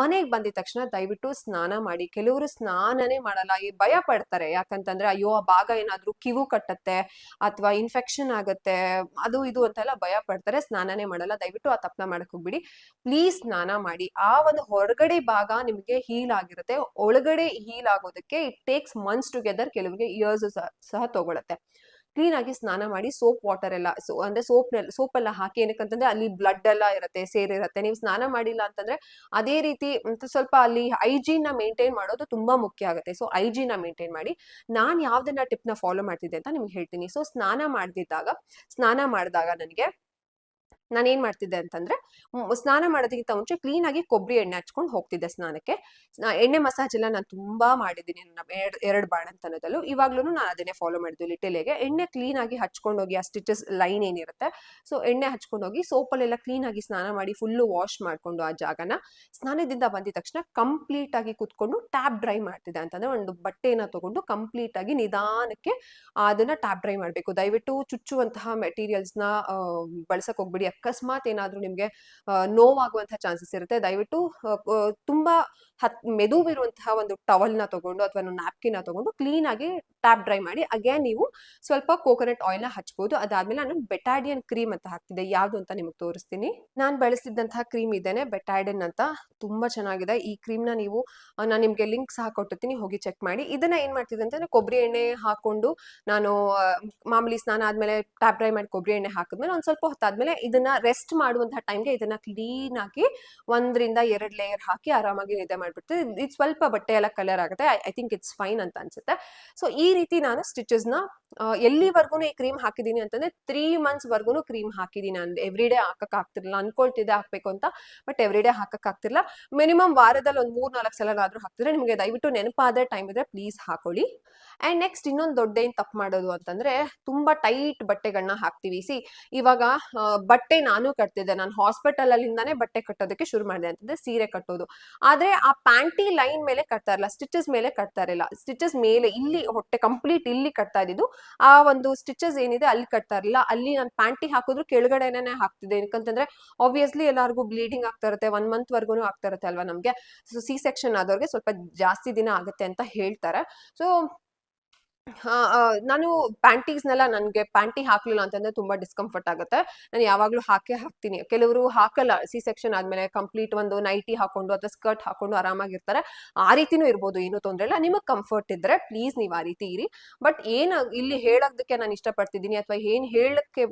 A: ಮನೆಗೆ ಬಂದಿದ ತಕ್ಷಣ ದಯವಿಟ್ಟು ಸ್ನಾನ ಮಾಡಿ. ಕೆಲವರು ಸ್ನಾನನೇ ಮಾಡಲ್ಲ. ಈ ಭಯ ಪಡ್ತಾರೆ. ಯಾಕಂತಂದ್ರೆ, ಅಯ್ಯೋ, ಆ ಭಾಗ ಏನಾದ್ರೂ ಕಿವು ಕಟ್ಟತ್ತೆ ಅಥವಾ ಇನ್ಫೆಕ್ಷನ್ ಆಗತ್ತೆ, ಅದು ಇದು ಅಂತೆಲ್ಲ ಭಯ ಪಡ್ತಾರೆ. ಸ್ನಾನನೇ ಮಾಡಲ್ಲ. ದಯವಿಟ್ಟು ಆ ತಪ್ಪನ ಮಾಡಕ್ ಹೋಗ್ಬಿಡಿ. ಪ್ಲೀಸ್ ಸ್ನಾನ ಮಾಡಿ. ಆ ಒಂದು ಹೊರಗಡೆ ಭಾಗ ನಿಮಗೆ ಹೀಲ್ ಆಗಿರುತ್ತೆ. ಒಳಗಡೆ ಹೀಲ್ ಆಗೋದಕ್ಕೆ ಇಟ್ ಟೇಕ್ಸ್ ಮಂತ್ಸ್ ಟುಗೆದರ್ ಕೆಲವರಿಗೆ ಇಯರ್ಸ್ ಸಹ ತಗೊಳತ್ತೆ. ಕ್ಲೀನ್ ಆಗಿ ಸ್ನಾನ ಮಾಡಿ ಸೋಪ್ ವಾಟರ್ ಎಲ್ಲ, ಸೊ, ಅಂದ್ರೆ ಸೋಪ್ ಸೋಪ್ ಎಲ್ಲ ಹಾಕಿ ಏನಕ್ಕಂತಂದ್ರೆ ಅಲ್ಲಿ ಬ್ಲಡ್ ಎಲ್ಲ ಇರುತ್ತೆ, ಸೇರಿರುತ್ತೆ. ನೀವು ಸ್ನಾನ ಮಾಡಿಲ್ಲ ಅಂತಂದ್ರೆ ಅದೇ ರೀತಿ ಸ್ವಲ್ಪ ಅಲ್ಲಿ ಹೈಜೀನ್ನ ಮೇಂಟೈನ್ ಮಾಡೋದು ತುಂಬಾ ಮುಖ್ಯ ಆಗುತ್ತೆ. ಸೊ ಹೈಜೀನ್ನ ಮೇಂಟೈನ್ ಮಾಡಿ ನಾನು ಯಾವ್ದನ್ನ ಟಿಪ್ನ ಫಾಲೋ ಮಾಡ್ತಿದ್ದೆ ಅಂತ ನಿಮ್ಗೆ ಹೇಳ್ತೀನಿ. ಸೊ ಸ್ನಾನ ಮಾಡ್ದಿದ್ದಾಗ, ಸ್ನಾನ ಮಾಡಿದಾಗ ನನಗೆ ನಾನು ಏನು ಮಾಡ್ತಿದ್ದೆ ಅಂತಂದ್ರೆ ಸ್ನಾನ ಮಾಡೋದಕ್ಕಿಂತ ಮುಂಚೆ ಕ್ಲೀನ್ ಆಗಿ ಕೊಬ್ಬರಿ ಎಣ್ಣೆ ಹಚ್ಕೊಂಡು ಹೋಗ್ತಿದ್ದೆ ಸ್ನಾನಕ್ಕೆ. ಎಣ್ಣೆ ಮಸಾಜ್ ಎಲ್ಲ ನಾನು ತುಂಬಾ ಮಾಡಿದ್ದೀನಿ ಎರಡ್, ಎರಡು ಬಾಣಂತನದಲ್ಲೂ. ಇವಾಗ್ಲೂ ನಾನು ಅದನ್ನೇ ಫಾಲೋ ಮಾಡಿದ್ವಿ ಲಿಟೆಲೆಗೆ ಎಣ್ಣೆ ಕ್ಲೀನ್ ಆಗಿ ಹಚ್ಕೊಂಡು ಹೋಗಿ ಆ ಸ್ಟಿಚಸ್ ಲೈನ್ ಏನಿರುತ್ತೆ ಸೊ ಎಣ್ಣೆ ಹಚ್ಕೊಂಡು ಹೋಗಿ ಸೋಪಲ್ಲೆಲ್ಲ ಕ್ಲೀನ್ ಆಗಿ ಸ್ನಾನ ಮಾಡಿ ಫುಲ್ಲು ವಾಶ್ ಮಾಡಿಕೊಂಡು ಆ ಜಾಗನ, ಸ್ನಾನದಿಂದ ಬಂದಿದ ತಕ್ಷಣ ಕಂಪ್ಲೀಟ್ ಆಗಿ ಕುತ್ಕೊಂಡು ಟ್ಯಾಪ್ ಡ್ರೈ ಮಾಡ್ತಿದ್ದೆ ಅಂತಂದ್ರೆ, ಒಂದು ಬಟ್ಟೆನ ತಗೊಂಡು ಕಂಪ್ಲೀಟ್ ಆಗಿ ನಿಧಾನಕ್ಕೆ ಅದನ್ನ ಟ್ಯಾಪ್ ಡ್ರೈ ಮಾಡಬೇಕು. ದಯವಿಟ್ಟು ಚುಚ್ಚುವಂತಹ ಮೆಟೀರಿಯಲ್ಸ್ನ ಬಳಸಕ್ ಹೋಗ್ಬೇಡಿ. ಅಕಸ್ಮಾತ್ ಏನಾದ್ರೂ ನಿಮ್ಗೆ ನೋವಾಗುವಂಥ ಚಾನ್ಸಸ್ ಇರುತ್ತೆ. ದಯವಿಟ್ಟು ತುಂಬಾ ಹತ್ ಮೆದುವಿರುವಂತಹ ಒಂದು ಟವಲ್ನ ತಗೊಂಡು ಅಥವಾ ನ್ಯಾಪ್ಕಿನ್ ತಗೊಂಡು ಕ್ಲೀನ್ ಆಗಿ ಟ್ಯಾಪ್ ಡ್ರೈ ಮಾಡಿ ಅಗೇನ್ ನೀವು ಸ್ವಲ್ಪ ಕೋಕೋನಟ್ ಆಯಿಲ್ನ ಹಚ್ಬೋದು. ಅದಾದ್ಮೇಲೆ ನಾನು ಬೆಟಾಡಿಯನ್ ಕ್ರೀಮ್ ಅಂತ ಹಾಕ್ತಿದ್ದೆ. ಯಾವ್ದು ಅಂತ ನಿಮಗೆ ತೋರಿಸ್ತೀನಿ. ನಾನು ಬಳಸಿದಂತಹ ಕ್ರೀಮ್ ಇದೇನೆ ಬೆಟಾಡಿಯನ್ ಅಂತ. ತುಂಬಾ ಚೆನ್ನಾಗಿದೆ. ಈ ಕ್ರೀಮ್ನ ನೀವು ನಾನು ನಿಮ್ಗೆ ಲಿಂಕ್ ಸಹ ಕೊಟ್ಟಿರ್ತೀನಿ. ಹೋಗಿ ಚೆಕ್ ಮಾಡಿ. ಇದನ್ನ ಏನ್ ಮಾಡ್ತಿದ್ದೆ ಅಂತಂದ್ರೆ ಕೊಬ್ಬರಿ ಎಣ್ಣೆ ಹಾಕೊಂಡು ನಾನು ಮಾಮೂಲಿ ಸ್ನಾನ ಆದ್ಮೇಲೆ ಟ್ಯಾಪ್ ಡ್ರೈ ಮಾಡಿ ಕೊಬ್ಬರಿ ಎಣ್ಣೆ ಹಾಕಿದ್ಮೇಲೆ ಒಂದ್ ಸ್ವಲ್ಪ ಹೊತ್ತಾದ್ಮೇಲೆ ಇದನ್ನ ರೆಸ್ಟ್ ಮಾಡುವಂತಹ ಟೈಮ್ಗೆ ಇದನ್ನ ಕ್ಲೀನ್ ಆಗಿ ಒಂದರಿಂದ ಎರಡ್ ಲೇಯರ್ ಹಾಕಿ ಆರಾಮಾಗಿ ನಿದ್ದೆ ಮಾಡ್ಬಿಡ್ತೀವಿ ಇದು ಸ್ವಲ್ಪ ಬಟ್ಟೆ ಎಲ್ಲ ಕಲರ್ ಆಗುತ್ತೆ. ಐ ಥಿಂಕ್ ಇಟ್ಸ್ ಫೈನ್ ಅಂತ ಅನ್ಸುತ್ತೆ. ಸೊ ಈ ರೀತಿ ನಾನು ಸ್ಟಿಚಸ್ನ ಎಲ್ಲಿವರೆಗೂ ಈ ಕ್ರೀಮ್ ಹಾಕಿದೀನಿ ಅಂತಂದ್ರೆ ತ್ರೀ ಮಂತ್ಸ್ ವರ್ಗೂ ಕ್ರೀಮ್ ಹಾಕಿದೀನಿ. ನಾನು ಎವ್ರಿ ಡೇ ಹಾಕಕ್ ಆಗ್ತಿರ್ಲಿಲ್ಲ. ಅನ್ಕೊಳ್ತಿದ್ದೆ ಹಾಕ್ಬೇಕು ಅಂತ ಬಟ್ ಎವ್ರಿ ಡೇ ಹಾಕಕ್ ಆಗ್ತಿರ್ಲಿಲ್ಲ. ಮಿನಿಮಮ್ ವಾರದಲ್ಲಿ ಒಂದು ಮೂರ್ ನಾಲ್ಕು ಸಲ ಆದ್ರೂ ಹಾಕ್ತಿದ್ರೆ ನಿಮಗೆ ದಯವಿಟ್ಟು ನೆನಪಾದ ಟೈಮ್ ಇದ್ರೆ ಪ್ಲೀಸ್ ಹಾಕೊಳ್ಳಿ. ಅಂಡ್ ನೆಕ್ಸ್ಟ್ ಇನ್ನೊಂದು ದೊಡ್ಡ ಏನ್ ತಪ್ಪು ಮಾಡೋದು ಅಂತಂದ್ರೆ ತುಂಬಾ ಟೈಟ್ ಬಟ್ಟೆಗಳನ್ನ ಹಾಕ್ತಿವಿ. ಸಿ ಇವಾಗ ಬಟ್ಟೆ ನಾನು ಕಟ್ತಿದ್ದೆ. ನಾನು ಹಾಸ್ಪಿಟಲ್ ಅಲ್ಲಿಂದಾನೇ ಬಟ್ಟೆ ಕಟ್ಟೋದಕ್ಕೆ ಶುರು ಮಾಡಿದೆ ಅಂತಂದ್ರೆ ಸೀರೆ ಕಟ್ಟೋದು. ಆದ್ರೆ ಆ ಪ್ಯಾಂಟಿ ಲೈನ್ ಮೇಲೆ ಕಟ್ತಾ ಇರಲ್ಲ ಸ್ಟಿಚಸ್ ಮೇಲೆ ಕಟ್ತಾ ಇರಲಿಲ್ಲ. ಸ್ಟಿಚಸ್ ಮೇಲೆ ಇಲ್ಲಿ ಹೊಟ್ಟೆ ಕಂಪ್ಲೀಟ್ ಇಲ್ಲಿ ಕಟ್ತಾ ಇದ್ದಿದ್ದು, ಆ ಒಂದು ಸ್ಟಿಚಸ್ ಏನಿದೆ ಅಲ್ಲಿ ಕಟ್ತಾ ಇರಲಿಲ್ಲ. ಅಲ್ಲಿ ನಾನು ಪ್ಯಾಂಟಿ ಹಾಕಿದ್ರು ಕೆಳಗಡೆನೇ ಹಾಕ್ತಿದ್ದೆ. ಯಾಕಂತಂದ್ರೆ ಆಬ್ವಿಯಸ್ಲಿ ಎಲ್ಲರಿಗೂ ಬ್ಲೀಡಿಂಗ್ ಆಗ್ತಾ ಇರುತ್ತೆ ಒನ್ ಮಂತ್ ವರ್ಗು ಆಗ್ತಾ ಇರುತ್ತೆ ಅಲ್ವಾ ನಮಗೆ. ಸೊ ಸಿ ಸೆಕ್ಷನ್ ಆದವ್ರಿಗೆ ಸ್ವಲ್ಪ ಜಾಸ್ತಿ ದಿನ ಆಗುತ್ತೆ ಅಂತ ಹೇಳ್ತಾರೆ. ಸೊ ನಾನು ಪ್ಯಾಂಟೀಸ್ನೆಲ್ಲ ನನಗೆ ಪ್ಯಾಂಟಿ ಹಾಕ್ಲಿಲ್ಲ ಅಂತಂದ್ರೆ ತುಂಬಾ ಡಿಸ್ಕಂಫರ್ಟ್ ಆಗುತ್ತೆ. ನಾನು ಯಾವಾಗ್ಲೂ ಹಾಕೇ ಹಾಕ್ತೀನಿ. ಕೆಲವರು ಹಾಕಲ್ಲ ಸಿ ಸೆಕ್ಷನ್ ಆದ್ಮೇಲೆ ಕಂಪ್ಲೀಟ್ ಒಂದು ನೈಟಿ ಹಾಕೊಂಡು ಅಥವಾ ಸ್ಕರ್ಟ್ ಹಾಕೊಂಡು ಆರಾಮಾಗಿರ್ತಾರೆ. ಆ ರೀತಿನೂ ಇರ್ಬೋದು, ಏನು ತೊಂದ್ರೆ ಇಲ್ಲ. ನಿಮಗೆ ಕಂಫರ್ಟ್ ಇದ್ರೆ ಪ್ಲೀಸ್ ನೀವು ಆ ರೀತಿ ಇರಿ. ಬಟ್ ಏನು ಇಲ್ಲಿ ಹೇಳೋದಕ್ಕೆ ನಾನು ಇಷ್ಟಪಡ್ತಿದ್ದೀನಿ ಅಥವಾ ಏನ್ ಹೇಳಕ್ಕೆ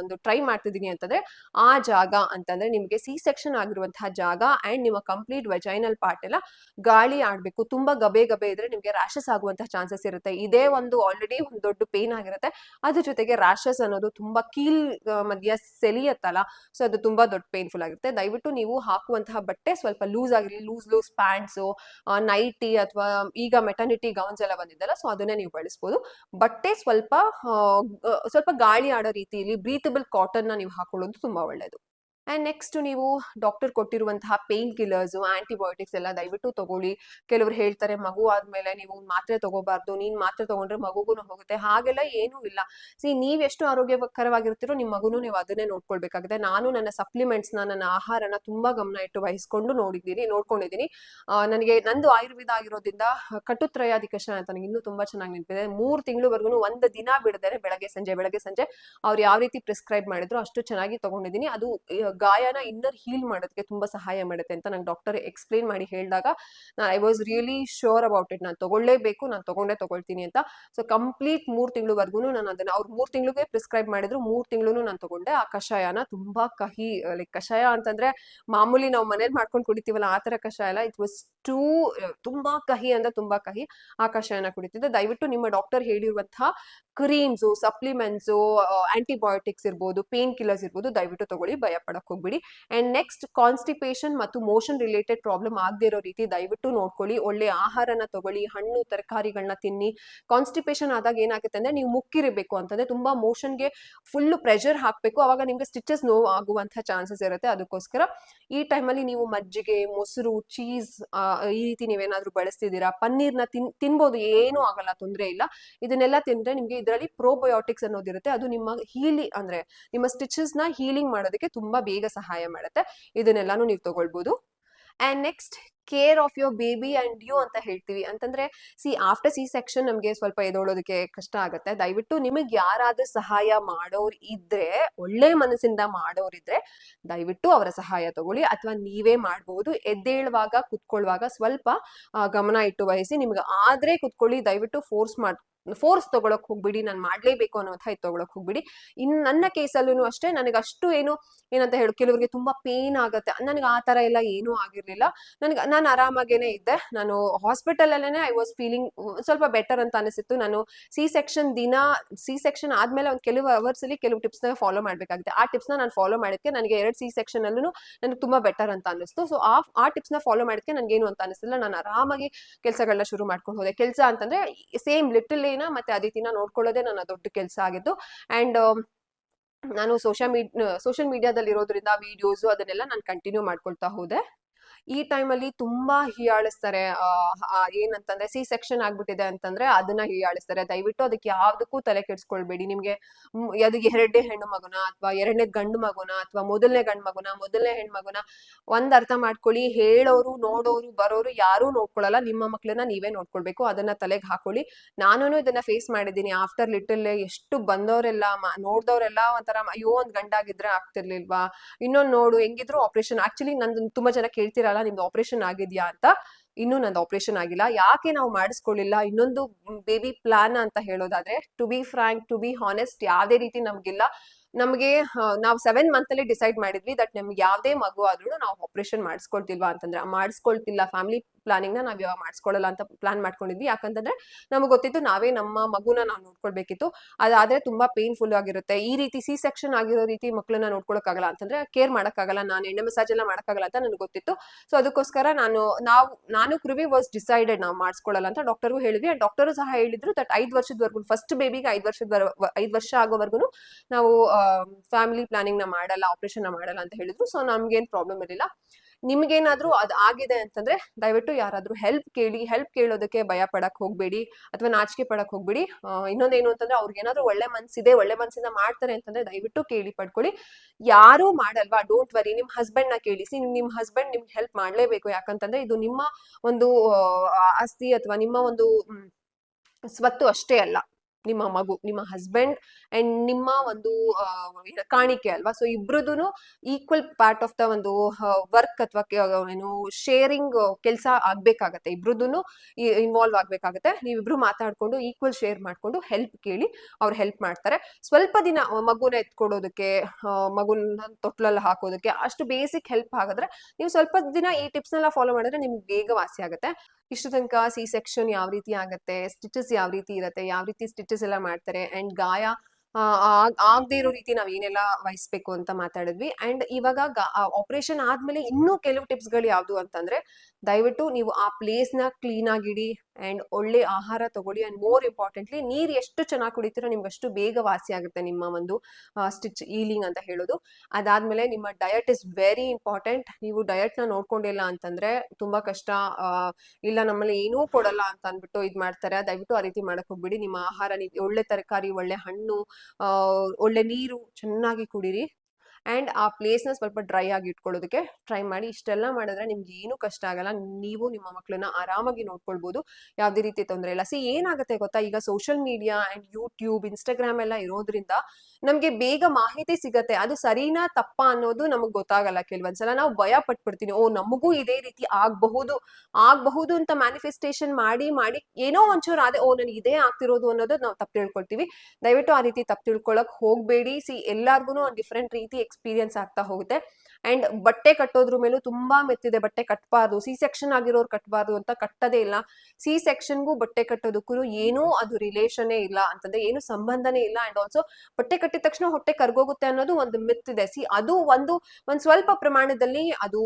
A: ಒಂದು ಟ್ರೈ ಮಾಡ್ತಿದ್ದೀನಿ ಅಂತಂದ್ರೆ, ಆ ಜಾಗ ಅಂತಂದ್ರೆ ನಿಮಗೆ ಸಿ ಸೆಕ್ಷನ್ ಆಗಿರುವಂತಹ ಜಾಗ ಅಂಡ್ ನಿಮ್ಮ ಕಂಪ್ಲೀಟ್ ವೆಜೈನಲ್ ಪಾರ್ಟ್ ಎಲ್ಲ ಗಾಳಿ ಆಡ್ಬೇಕು. ತುಂಬಾ ಗಬೆ ಗಬೆ ಇದ್ರೆ ನಿಮಗೆ ರಾಶಸ್ ಆಗುವಂತಹ ಚಾನ್ಸಸ್ ಇರುತ್ತೆ. ಇದೇ ಒಂದು ಆಲ್ರೆಡಿ ಒಂದು ದೊಡ್ಡ ಪೇನ್ ಆಗಿರುತ್ತೆ. ಅದ್ರ ಜೊತೆಗೆ ರಾಶಸ್ ಅನ್ನೋದು ತುಂಬಾ ಕೀಲ್ ಮಧ್ಯ ಸೆಲಿಯತ್ತಲ್ಲ. ಸೊ ಅದು ತುಂಬಾ ದೊಡ್ಡ ಪೇನ್ಫುಲ್ ಆಗಿರುತ್ತೆ. ದಯವಿಟ್ಟು ನೀವು ಹಾಕುವಂತಹ ಬಟ್ಟೆ ಸ್ವಲ್ಪ ಲೂಸ್ ಆಗಿರಲಿ ಲೂಸ್ ಲೂಸ್ ಪ್ಯಾಂಟ್ಸು ನೈಟಿ ಅಥವಾ ಈಗ ಮೆಟರ್ನಿಟಿ ಗೌನ್ಸ್ ಎಲ್ಲ ಬಂದಿದ್ದಲ್ಲ ಸೊ ಅದನ್ನೇ ನೀವು ಬಳಸ್ಬೋದು. ಬಟ್ಟೆ ಸ್ವಲ್ಪ ಸ್ವಲ್ಪ ಗಾಳಿ ಆಡೋ ರೀತಿಯಲ್ಲಿ ಬ್ರೀತಬಲ್ ಕಾಟನ್ನ ನೀವು ಹಾಕೊಳ್ಳೋದು ತುಂಬಾ ಒಳ್ಳೆಯದು ಅಂಡ್ ನೆಕ್ಸ್ಟ್ ನೀವು ಡಾಕ್ಟರ್ ಕೊಟ್ಟಿರುವಂತಹ ಪೇನ್ ಕಿಲ್ಲರ್ಸು ಆಂಟಿಬಯೋಟಿಕ್ಸ್ ಎಲ್ಲ ದಯವಿಟ್ಟು ತಗೊಳ್ಳಿ. ಕೆಲವರು ಹೇಳ್ತಾರೆ, ಮಗು ಆದ್ಮೇಲೆ ನೀವು ಮಾತ್ರೆ ತಗೋಬಾರ್ದು. ನೀನು ಮಾತ್ರೆ ತಗೊಂಡ್ರೆ ಮಗುಗೂ ಹೋಗುತ್ತೆ. ಹಾಗೆಲ್ಲ ಏನೂ ಇಲ್ಲ. ಸಿ ನೀವು ಎಷ್ಟು ಆರೋಗ್ಯಕರವಾಗಿರ್ತೀರೋ ನಿಮ್ಮ ಮಗುನು ನೀವು ಅದನ್ನೇ ನೋಡ್ಕೊಳ್ಬೇಕಾಗಿದೆ. ನಾನು ನನ್ನ ಸಪ್ಲಿಮೆಂಟ್ಸ್ನ, ನನ್ನ ಆಹಾರನ ತುಂಬಾ ಗಮನ ಇಟ್ಟು ವಹಿಸ್ಕೊಂಡು ನೋಡಿದ್ದೀನಿ, ನೋಡ್ಕೊಂಡಿದ್ದೀನಿ. ನನಗೆ ನಂದು ಆಯುರ್ವೇದ ಆಗಿರೋದ್ರಿಂದ ಕಟುತ್ರಯಾದಿ ಕಷಾಯ ಅಂತ ನನಗೆ ಇನ್ನೂ ತುಂಬಾ ಚೆನ್ನಾಗಿ ನೆನಪಿದೆ. ಮೂರು ತಿಂಗಳವರೆಗೂ ಒಂದು ದಿನ ಬಿಡದೇನೆ ಬೆಳಗ್ಗೆ ಸಂಜೆ ಬೆಳಗ್ಗೆ ಸಂಜೆ ಅವ್ರು ಯಾವ ರೀತಿ ಪ್ರಿಸ್ಕ್ರೈಬ್ ಮಾಡಿದ್ರು ಅಷ್ಟು ಚೆನ್ನಾಗಿ ತಗೊಂಡಿದ್ದೀನಿ. ಅದು ಗಾಯನ ಇನ್ನರ್ ಹೀಲ್ ಮಾಡೋದಕ್ಕೆ ತುಂಬಾ ಸಹಾಯ ಮಾಡುತ್ತೆ ಅಂತ ನಂಗೆ ಡಾಕ್ಟರ್ ಎಕ್ಸ್ಪ್ಲೇನ್ ಮಾಡಿ ಹೇಳಿದಾಗ ನಾನು I was really sure about it ನಾನು ತಗೊಳ್ಳೇಬೇಕು, ನಾನು ತಗೊಂಡೇ ತಗೊಳ್ತೀನಿ ಅಂತ. ಸೊ ಕಂಪ್ಲೀಟ್ ಮೂರ್ ತಿಂಗಳವರೆಗೂ ನಾನು ಅದನ್ನ, ಅವ್ರು ಮೂರ್ ತಿಂಗಳಿಗೆ ಪ್ರಿಸ್ಕ್ರೈಬ್ ಮಾಡಿದ್ರು, ಮೂರ್ ತಿಂಗಳು ನಾನು ತಗೊಂಡೆ. ಆ ಕಷಾಯನ ತುಂಬಾ ಕಹಿ ಲೈಕ್ ಕಷಾಯ ಅಂತಂದ್ರೆ ಮಾಮೂಲಿ ನಾವು ಮನೇಲಿ ಮಾಡ್ಕೊಂಡು ಕುಡಿತೀವಲ್ಲ, ಆ ತರ ಕಷಾಯ ಎಲ್ಲ ಇಟ್ ವಾಸ್ ಟೂ ತುಂಬಾ ಕಹಿ ಅಂದ್ರೆ ತುಂಬಾ ಕಹಿ. ಆ ಕಷಾಯನ ಕುಡಿತಿದ್ದೆ. ದಯವಿಟ್ಟು ನಿಮ್ಮ ಡಾಕ್ಟರ್ ಹೇಳಿರುವಂತಹ ಕ್ರೀಮ್ಸು ಸಪ್ಲಿಮೆಂಟ್ಸು ಆಂಟಿಬಯೋಟಿಕ್ಸ್ ಇರ್ಬೋದು ಪೇನ್ ಕಿಲ್ಲರ್ಸ್ ಇರ್ಬೋದು ದಯವಿಟ್ಟು ತಗೊಳ್ಳಿ ಭಯ ಪಡಕ್ ಹೋಗ್ಬಿಡಿ ಅಂಡ್ ನೆಕ್ಸ್ಟ್ ಕಾನ್ಸ್ಟಿಪೇಷನ್ ಮತ್ತು ಮೋಷನ್ ರಿಲೇಟೆಡ್ ಪ್ರಾಬ್ಲಮ್ ಆಗದೇ ಇರೋ ರೀತಿ ದಯವಿಟ್ಟು ನೋಡ್ಕೊಳ್ಳಿ. ಒಳ್ಳೆ ಆಹಾರನ ತಗೊಳ್ಳಿ, ಹಣ್ಣು ತರಕಾರಿಗಳನ್ನ ತಿನ್ನಿ. ಕಾನ್ಸ್ಟಿಪೇಷನ್ ಆದಾಗ ಏನಾಗುತ್ತೆ ಅಂದ್ರೆ ನೀವು ಮುಕ್ಕಿರಬೇಕು ಅಂತಂದ್ರೆ ತುಂಬಾ ಮೋಷನ್ಗೆ ಫುಲ್ ಪ್ರೆಷರ್ ಹಾಕಬೇಕು. ಅವಾಗ ನಿಮ್ಗೆ ಸ್ಟಿಚಸ್ ನೋವು ಆಗುವಂತಹ ಚಾನ್ಸಸ್ ಇರುತ್ತೆ. ಅದಕ್ಕೋಸ್ಕರ ಈ ಟೈಮಲ್ಲಿ ನೀವು ಮಜ್ಜಿಗೆ, ಮೊಸರು ಚೀಸ್ ಈ ರೀತಿ ನೀವೇನಾದ್ರೂ ಬಳಸ್ತಿದ್ದೀರಾ? ಪನ್ನೀರ್ನ ತಿನ್, ತಿನ್ಬೋದು. ಏನೂ ಆಗಲ್ಲ, ತೊಂದರೆ ಇಲ್ಲ. ಇದನ್ನೆಲ್ಲ ತಿಂದ್ರೆ ನಿಮ್ಗೆ ಇದರಲ್ಲಿ ಪ್ರೋಬಯೋಟಿಕ್ಸ್ ಅನ್ನೋದಿರುತ್ತೆ. ಅದು ನಿಮ್ಮ ಹೀಲಿ ಅಂದ್ರೆ ನಿಮ್ಮ ಸ್ಟಿಚಸ್ನ ಹೀಲಿಂಗ್ ಮಾಡೋದಕ್ಕೆ ತುಂಬಾ ಬೇಗ ಸಹಾಯ ಮಾಡುತ್ತೆ, ಇದನ್ನೆಲ್ಲಾನು ನೀವು ತಗೊಳ್ಬೋದು. And next care of your baby and you ಅಂತ ಹೇಳ್ತೀವಿ. ಅಂತಂದ್ರೆ ಸಿ ಆಫ್ಟರ್ ಸಿ ಸೆಕ್ಷನ್ ನಮಗೆ ಸ್ವಲ್ಪ ಎದೊಳೋದಕ್ಕೆ ಕಷ್ಟ ಆಗುತ್ತೆ. ದಯವಿಟ್ಟು ನಿಮಗೆ ಯಾರಾದ್ರೂ ಸಹಾಯ ಮಾಡೋರು ಇದ್ರೆ, ಒಳ್ಳೆ ಮನಸ್ಸಿಂದ ಮಾಡೋರಿದ್ರೆ ದಯವಿಟ್ಟು ಅವರ ಸಹಾಯ ತಗೊಳ್ಳಿ. ಅಥವಾ ನೀವೇ ಮಾಡ್ಬೋದು. ಎದ್ದೇಳುವಾಗ ಕುತ್ಕೊಳ್ಳುವಾಗ ಸ್ವಲ್ಪ ಗಮನ ಇಟ್ಟು ವಹಿಸಿ, ನಿಮ್ಗೆ ಆದ್ರೆ ಕುತ್ಕೊಳ್ಳಿ, ದಯವಿಟ್ಟು ಫೋರ್ಸ್ ಮಾಡ್ ಫೋರ್ಸ್ ತಗೊಳಕ್ ಹೋಗ್ಬಿಡಿ, ನಾನು ಮಾಡ್ಲೇಬೇಕು ಅನ್ನೋ ಇದು ತಗೊಳಕ್ ಹೋಗ್ಬಿಡಿ. ಇನ್ ನನ್ನ ಕೇಸಲ್ಲೂ ಅಷ್ಟೇ, ನನಗೆ ಅಷ್ಟು ಏನು, ಏನಂತ ಹೇಳು, ಕೆಲವರಿಗೆ ತುಂಬಾ ಪೇನ್ ಆಗುತ್ತೆ. ನನಗೆ ಆ ತರ ಎಲ್ಲ ಏನೂ ಆಗಿರ್ಲಿಲ್ಲ. ನನಗೆ, ನಾನು ಆರಾಮಾಗೇನೆ ಇದ್ದೆ. ನಾನು ಹಾಸ್ಪಿಟಲ್ ಅಲ್ಲೇನೆ ಐ ವಾಸ್ ಫೀಲಿಂಗ್ ಸ್ವಲ್ಪ ಬೆಟರ್ ಅಂತ ಅನಿಸಿತ್ತು. ನಾನು ಸಿ ಸೆಕ್ಷನ್ ದಿನ ಸಿ ಸೆಕ್ಷನ್ ಆದ್ಮೇಲೆ ಒಂದು ಕೆಲವು ಅವರ್ಸ್ ಅಲ್ಲಿ ಕೆಲವು ಟಿಪ್ಸ್ನ ಫಾಲೋ ಮಾಡಬೇಕಾಗುತ್ತೆ. ಆ ಟಿಪ್ಸ್ನ ನಾನು ಫಾಲೋ ಮಾಡಿದ್ಕೆ ನನಗೆ ಎರಡು ಸಿ ಸೆಕ್ಷನ್ ಅಲ್ಲೂ ನನಗೆ ತುಂಬಾ ಬೆಟರ್ ಅಂತ ಅನಿಸ್ತು ಸೊ ಆ ಆ ಟಿಪ್ಸ್ನ ಫಾಲೋ ಮಾಡಿದ್ಕೆ ನನಗೇನು ಅಂತ ಅನಿಸಿಲ್ಲ ನಾನು ಆರಾಮಾಗಿ ಕೆಲಸಗಳನ್ನ ಶುರು ಮಾಡ್ಕೊಂಡು ಹೋದೆ. ಕೆಲಸ ಅಂತಂದ್ರೆ ಸೇಮ್ ಲಿಟಲ್ ಏನ ಮತ್ತೆ ಅದಿತಿನ ನೋಡ್ಕೊಳ್ಳೋದೇ ನನ್ನ ದೊಡ್ಡ ಕೆಲಸ ಆಗಿದ್ದು. ಅಂಡ್ ನಾನು ಸೋಷಿಯಲ್ ಮೀಡ್ ಸೋಷಿಯಲ್ ಮೀಡಿಯಾದಲ್ಲಿ ಇರೋದ್ರಿಂದ ವಿಡಿಯೋಸ್ ಅದನ್ನೆಲ್ಲ ನಾನು ಕಂಟಿನ್ಯೂ ಮಾಡ್ಕೊಳ್ತಾ ಹೋದೆ. ಈ ಟೈಮಲ್ಲಿ ತುಂಬಾ ಹೀಯಾಳಿಸ್ತಾರೆ. ಏನಂತಂದ್ರೆ ಸಿ ಸೆಕ್ಷನ್ ಆಗ್ಬಿಟ್ಟಿದೆ ಅಂತಂದ್ರೆ ಅದನ್ನ ಹೀಯಾಳಿಸ್ತಾರೆ. ದಯವಿಟ್ಟು ಅದಕ್ಕೆ ಯಾವ್ದಕ್ಕೂ ತಲೆ ಕೆಡ್ಸ್ಕೊಳ್ಬೇಡಿ. ನಿಮ್ಗೆ ಅದಕ್ಕೆ ಎರಡನೇ ಹೆಣ್ಣು ಮಗುನ ಅಥವಾ ಎರಡನೇ ಗಂಡು ಮಗುನ ಅಥವಾ ಮೊದಲನೇ ಗಂಡು ಮಗುನ, ಮೊದಲನೇ ಹೆಣ್ಣು ಮಗುನ ಒಂದ್ ಅರ್ಥ ಮಾಡ್ಕೊಳ್ಳಿ. ಹೇಳೋರು, ನೋಡೋರು, ಬರೋರು ಯಾರೂ ನೋಡ್ಕೊಳ್ಳಲ್ಲ ನಿಮ್ಮ ಮಕ್ಳನ್ನ ನೀವೇ ನೋಡ್ಕೊಳ್ಬೇಕು. ಅದನ್ನ ತಲೆಗೆ ಹಾಕೊಳ್ಳಿ. ನಾನು ಇದನ್ನ ಫೇಸ್ ಮಾಡಿದ್ದೀನಿ. ಆಫ್ಟರ್ ಲಿಟಲ್ ಎಷ್ಟು ಬಂದವರೆಲ್ಲ ನೋಡ್ದವ್ರೆಲ್ಲ ಒಂಥರ, ಅಯ್ಯೋ, ಒಂದ್ ಗಂಡಾಗಿದ್ರೆ ಆಗ್ತಿರ್ಲಿಲ್ವಾ? ಇನ್ನೊಂದ್ ನೋಡು, ಹೆಂಗಿದ್ರು ಆಪರೇಷನ್ ಆಕ್ಚುಲಿ ನಂದು ತುಂಬಾ ಜನ ಕೇಳ್ತಿರಲ್ಲ. ನಿಮ್ದು ಆಪರೇಷನ್ ಆಗಿದ್ಯಾ ಅಂತ? ಇನ್ನೂ ನಂದು ಆಪರೇಷನ್ ಆಗಿಲ್ಲ. ಯಾಕೆ ನಾವು ಮಾಡಿಸ್ಕೊಳ್ಳಿಲ್ಲ? ಇನ್ನೊಂದು ಬೇಬಿ ಪ್ಲಾನ್ ಅಂತ ಹೇಳೋದಾದ್ರೆ to be frank to be honest ಯಾವುದೇ ರೀತಿ ನಮ್ಗಿಲ್ಲ. ನಮಗೆ ನಾವು ಸೆವೆನ್ ಮಂತ್ ಅಲ್ಲಿ ಡಿಸೈಡ್ ಮಾಡಿದ್ವಿ ದಟ್ ನಮ್ಗೆ ಯಾವ್ದೇ ಮಗು ಆದ್ರೂ ನಾವು ಆಪರೇಷನ್ ಮಾಡಿಸ್ಕೊಳ್ತಿಲ್ವಾ ಅಂತಂದ್ರೆ ಮಾಡಿಸ್ಕೊಳ್ತಿಲ್ಲ ಫ್ಯಾಮಿಲಿ ಪ್ಲಾನಿಂಗ್ನ ನಾವ್ ಯಾವಾಗ ಮಾಡಿಸ್ಕೊಳ್ಳಲ್ಲ ಅಂತ ಪ್ಲಾನ್ ಮಾಡ್ಕೊಂಡಿದ್ವಿ. ಯಾಕಂತಂದ್ರೆ ನಮ್ಗೆ ಗೊತ್ತಿತ್ತು ನಾವೇ ನಮ್ಮ ಮಗುನ ನಾವು ನೋಡ್ಕೊಳ್ಬೇಕಿತ್ತು. ಅದಾದ್ರೆ ತುಂಬಾ ಪೇನ್ಫುಲ್ ಆಗಿರುತ್ತೆ. ಈ ರೀತಿ ಸಿ ಸೆಕ್ಷನ್ ಆಗಿರೋ ರೀತಿ ಮಕ್ಕಳನ್ನ ನೋಡ್ಕೊಳಕ್ಕಾಗಲ್ಲ ಅಂತಂದ್ರೆ ಕೇರ್ ಮಾಡಕ್ಕಾಗಲ್ಲ, ನಾನು ಎಣ್ಣೆ ಮಸಾಜ್ ಎಲ್ಲ ಮಾಡಕ್ಕಾಗಲ್ಲ ಅಂತ ನನಗೆ ಗೊತ್ತಿತ್ತು. ಸೊ ಅದಕ್ಕೋಸ್ಕರ ನಾನು, ನಾವು, ನಾನು ಕೃವಿ ವಾಸ್ ಡಿಸೈಡೆಡ್ ನಾವು ಮಾಡಿಸ್ಕೊಳ್ಳಲ್ಲ ಅಂತ ಡಾಕ್ಟರ್ಗೂ ಹೇಳಿದ್ವಿ. ಡಾಕ್ಟರ್ ಸಹ ಹೇಳಿದ್ರು ದಟ್ ಐದು ವರ್ಷದವರೆಗೂ ಫಸ್ಟ್ ಬೇಬಿಗೆ ಐದು ವರ್ಷದ ಐದು ವರ್ಷ ಆಗೋವರೆಗೂ ನಾವು ಫ್ಯಾಮಿಲಿ ಪ್ಲಾನಿಂಗ್ನ ಮಾಡಲ್ಲ ಆಪರೇಷನ್ನ ಮಾಡಲ್ಲ ಅಂತ ಹೇಳಿದ್ರು. ಸೊ ನಮ್ಗೇನ್ ಪ್ರಾಬ್ಲಮ್ ಇರಲಿಲ್ಲ. ನಿಮ್ಗೇನಾದ್ರೂ ಅದು ಆಗಿದೆ ಅಂತಂದ್ರೆ, ದಯವಿಟ್ಟು ಯಾರಾದ್ರೂ ಹೆಲ್ಪ್ ಕೇಳಿ ಹೆಲ್ಪ್ ಕೇಳೋದಕ್ಕೆ ಭಯ ಪಡಕ್ ಹೋಗ್ಬೇಡಿ, ಅಥವಾ ನಾಚಿಕೆ ಪಡಕ್ ಹೋಗ್ಬೇಡಿ. ಇನ್ನೊಂದೇನು ಅಂತಂದ್ರೆ, ಅವ್ರಿಗೆ ಏನಾದ್ರು ಒಳ್ಳೆ ಮನ್ಸಿದೆ, ಒಳ್ಳೆ ಮನ್ಸಿಂದ ಮಾಡ್ತಾರೆ ಅಂತಂದ್ರೆ, ದಯವಿಟ್ಟು ಕೇಳಿ ಪಡ್ಕೊಳ್ಳಿ. ಯಾರು ಮಾಡಲ್ವಾ? ಡೋಂಟ್ ವರಿ ನಿಮ್ ಹಸ್ಬೆಂಡ್ನ ಕೇಳಿಸಿ ನಿಮ್ ಹಸ್ಬೆಂಡ್ ನಿಮ್ಗೆ ಹೆಲ್ಪ್ ಮಾಡ್ಲೇಬೇಕು. ಯಾಕಂತಂದ್ರೆ, ಇದು ನಿಮ್ಮ ಒಂದು ಆಸ್ತಿ ಅಥವಾ ನಿಮ್ಮ ಒಂದು ಸ್ವತ್ತು ಅಷ್ಟೇ ಅಲ್ಲ. ನಿಮ್ಮ ಮಗು, ನಿಮ್ಮ ಹಸ್ಬೆಂಡ್ ಅಂಡ್ ನಿಮ್ಮ ಒಂದು ಕಾಣಿಕೆ ಅಲ್ವಾ? ಸೊ ಇಬ್ರದ್ದು ಈಕ್ವಲ್ ಪಾರ್ಟ್ ಆಫ್ ದ ಒಂದು ವರ್ಕ್ ಅಥವಾ ಏನು ಶೇರಿಂಗ್ ಕೆಲಸ ಆಗ್ಬೇಕಾಗತ್ತೆ. ಇಬ್ರದ್ದು ಇನ್ವಾಲ್ವ್ ಆಗ್ಬೇಕಾಗತ್ತೆ. ನೀವಿಬ್ರು ಮಾತಾಡ್ಕೊಂಡು ಈಕ್ವಲ್ ಶೇರ್ ಮಾಡ್ಕೊಂಡು ಹೆಲ್ಪ್ ಕೇಳಿ ಅವ್ರು ಹೆಲ್ಪ್ ಮಾಡ್ತಾರೆ. ಸ್ವಲ್ಪ ದಿನ ಮಗುನ ಎತ್ಕೊಡೋದಕ್ಕೆ ಮಗುನ ತೊಟ್ಲಲ್ಲಿ ಹಾಕೋದಕ್ಕೆ ಅಷ್ಟು ಬೇಸಿಕ್ ಹೆಲ್ಪ್ ಆಗಿದ್ರೆ ನೀವು ಸ್ವಲ್ಪ ದಿನ ಈ ಟಿಪ್ಸ್ ನೆಲ್ಲ ಫಾಲೋ ಮಾಡಿದ್ರೆ ನಿಮ್ಗೆ ಬೇಗ ವಾಸಿ ಆಗುತ್ತೆ. ಇಷ್ಟು ತನಕ ಸಿ ಸೆಕ್ಷನ್ ಯಾವ ರೀತಿ ಆಗುತ್ತೆ ಸ್ಟಿಚಸ್ ಯಾವ ರೀತಿ ಇರುತ್ತೆ, ಯಾವ ರೀತಿ ಸ್ಟಿಚಸ್ ಎಲ್ಲ ಮಾಡ್ತಾರೆ. ಅಂಡ್ ಗಾಯ ಆಗದೆ ಇರೋ ರೀತಿ ನಾವ್ ಏನೆಲ್ಲ ವಹಿಸ್ಬೇಕು ಅಂತ ಮಾತಾಡಿದ್ವಿ. ಅಂಡ್ ಇವಾಗ ಆಪರೇಷನ್ ಆದ್ಮೇಲೆ ಇನ್ನೂ ಕೆಲವು ಟಿಪ್ಸ್ಗಳು ಯಾವ್ದು ಅಂತಂದ್ರೆ, ದಯವಿಟ್ಟು ನೀವು ಆ ಪ್ಲೇಸ್ನ ಕ್ಲೀನ್ ಆಗಿಡಿ ಅಂಡ್ ಒಳ್ಳೆ ಆಹಾರ ತಗೊಳ್ಳಿ ಅಂಡ್ ಮೋರ್ ಇಂಪಾರ್ಟೆಂಟ್ಲಿ ನೀರ್ ಎಷ್ಟು ಚೆನ್ನಾಗಿ ಕುಡಿತೀರೋ ನಿಮ್ಗೆ ಅಷ್ಟು ಬೇಗ ವಾಸಿ ಆಗುತ್ತೆ ನಿಮ್ಮ ಒಂದು ಸ್ಟಿಚ್ ಈಲಿಂಗ್ ಅಂತ ಹೇಳೋದು. ಅದಾದ್ಮೇಲೆ ನಿಮ್ಮ ಡಯಟ್ ಇಸ್ ವೆರಿ ಇಂಪಾರ್ಟೆಂಟ್ ನೀವು ಡಯಟ್ನ ನೋಡ್ಕೊಂಡಿಲ್ಲ ಅಂತಂದ್ರೆ ತುಂಬಾ ಕಷ್ಟ. ಇಲ್ಲ ನಮ್ಮಲ್ಲಿ ಏನೂ ಕೊಡಲ್ಲ ಅಂತ ಅಂದ್ಬಿಟ್ಟು ಇದ್ ಮಾಡ್ತಾರೆ. ದಯವಿಟ್ಟು ಆ ರೀತಿ ಮಾಡಕ್ ಹೋಗ್ಬಿಡಿ. ನಿಮ್ಮ ಆಹಾರ ಒಳ್ಳೆ ತರಕಾರಿ, ಒಳ್ಳೆ ಹಣ್ಣು ಒಳ್ಳೆ ನೀರು ಚೆನ್ನಾಗಿ ಕುಡೀರಿ. ಅಂಡ್ ಆ ಪ್ಲೇಸ್ನ ಸ್ವಲ್ಪ ಡ್ರೈ ಆಗಿ ಇಟ್ಕೊಳ್ಳೋದಕ್ಕೆ ಟ್ರೈ ಮಾಡಿ. ಇಷ್ಟೆಲ್ಲ ಮಾಡಿದ್ರೆ ನಿಮ್ಗೆ ಏನೂ ಕಷ್ಟ ಆಗಲ್ಲ. ನೀವು ನಿಮ್ಮ ಮಕ್ಕಳನ್ನ ಆರಾಮಾಗಿ ನೋಡ್ಕೊಳ್ಬೋದು. ಯಾವುದೇ ರೀತಿ ತೊಂದರೆ ಇಲ್ಲ. ಸಿ ಏನಾಗುತ್ತೆ ಗೊತ್ತಾ? ಈಗ social media and YouTube Instagram ಎಲ್ಲ ಇರೋದ್ರಿಂದ ನಮ್ಗೆ ಬೇಗ ಮಾಹಿತಿ ಸಿಗತ್ತೆ, ಅದು ಸರಿನಾ ತಪ್ಪಾ ಅನ್ನೋದು ನಮಗ್ ಗೊತ್ತಾಗಲ್ಲ ಕೆಲವೊಂದ್ಸಲ ನಾವು ಭಯ ಪಟ್ಬಿಡ್ತೀನಿ, ಓ ನಮಗೂ ಇದೇ ರೀತಿ ಆಗ್ಬಹುದು ಆಗ್ಬಹುದು ಅಂತ ಮ್ಯಾನಿಫೆಸ್ಟೇಷನ್ ಮಾಡಿ ಮಾಡಿ ಏನೋ ಒಂಚೂರು ಅದೇ ಓ ನನಗೆ ಇದೇ ಆಗ್ತಿರೋದು ಅನ್ನೋದು ನಾವು ತಪ್ಪು ತಿಳ್ಕೊಳ್ತೀವಿ. ದಯವಿಟ್ಟು ಆ ರೀತಿ ತಪ್ಪು ತಿಳ್ಕೊಳಕ್ ಹೋಗ್ಬೇಡಿ. ಸಿ ಎಲ್ಲಾರ್ಗು ಒಂದು ಡಿಫ್ರೆಂಟ್ ರೀತಿ ಎಕ್ಸ್ಪೀರಿಯನ್ಸ್ ಆಗ್ತಾ ಹೋಗುತ್ತೆ. ಅಂಡ್ ಬಟ್ಟೆ ಕಟ್ಟೋದ್ರ ಮೇಲೂ ತುಂಬಾ ಮೆತ್ತಿದೆ, ಬಟ್ಟೆ ಕಟ್ಟಬಾರ್ದು ಸಿ ಸೆಕ್ಷನ್ ಆಗಿರೋರು ಕಟ್ಟಬಾರ್ದು ಅಂತ ಕಟ್ಟದೇ ಇಲ್ಲ. ಸಿ ಸೆಕ್ಷನ್ಗೂ ಬಟ್ಟೆ ಕಟ್ಟೋದಕ್ಕೂ ಏನೂ ಅದು ರಿಲೇಷನ್ನೇ ಇಲ್ಲ, ಅಂತಂದ್ರೆ ಏನು ಸಂಬಂಧನೇ ಇಲ್ಲ. ಅಂಡ್ ಆಲ್ಸೋ ಬಟ್ಟೆ ಕಟ್ಟಿದ ತಕ್ಷಣ ಹೊಟ್ಟೆ ಕರ್ಗೋಗುತ್ತೆ ಅನ್ನೋದು ಒಂದು ಮಿತ್ ಇದೆ. ಸಿ ಅದು ಒಂದು, ಒಂದ್ ಸ್ವಲ್ಪ ಪ್ರಮಾಣದಲ್ಲಿ ಅದು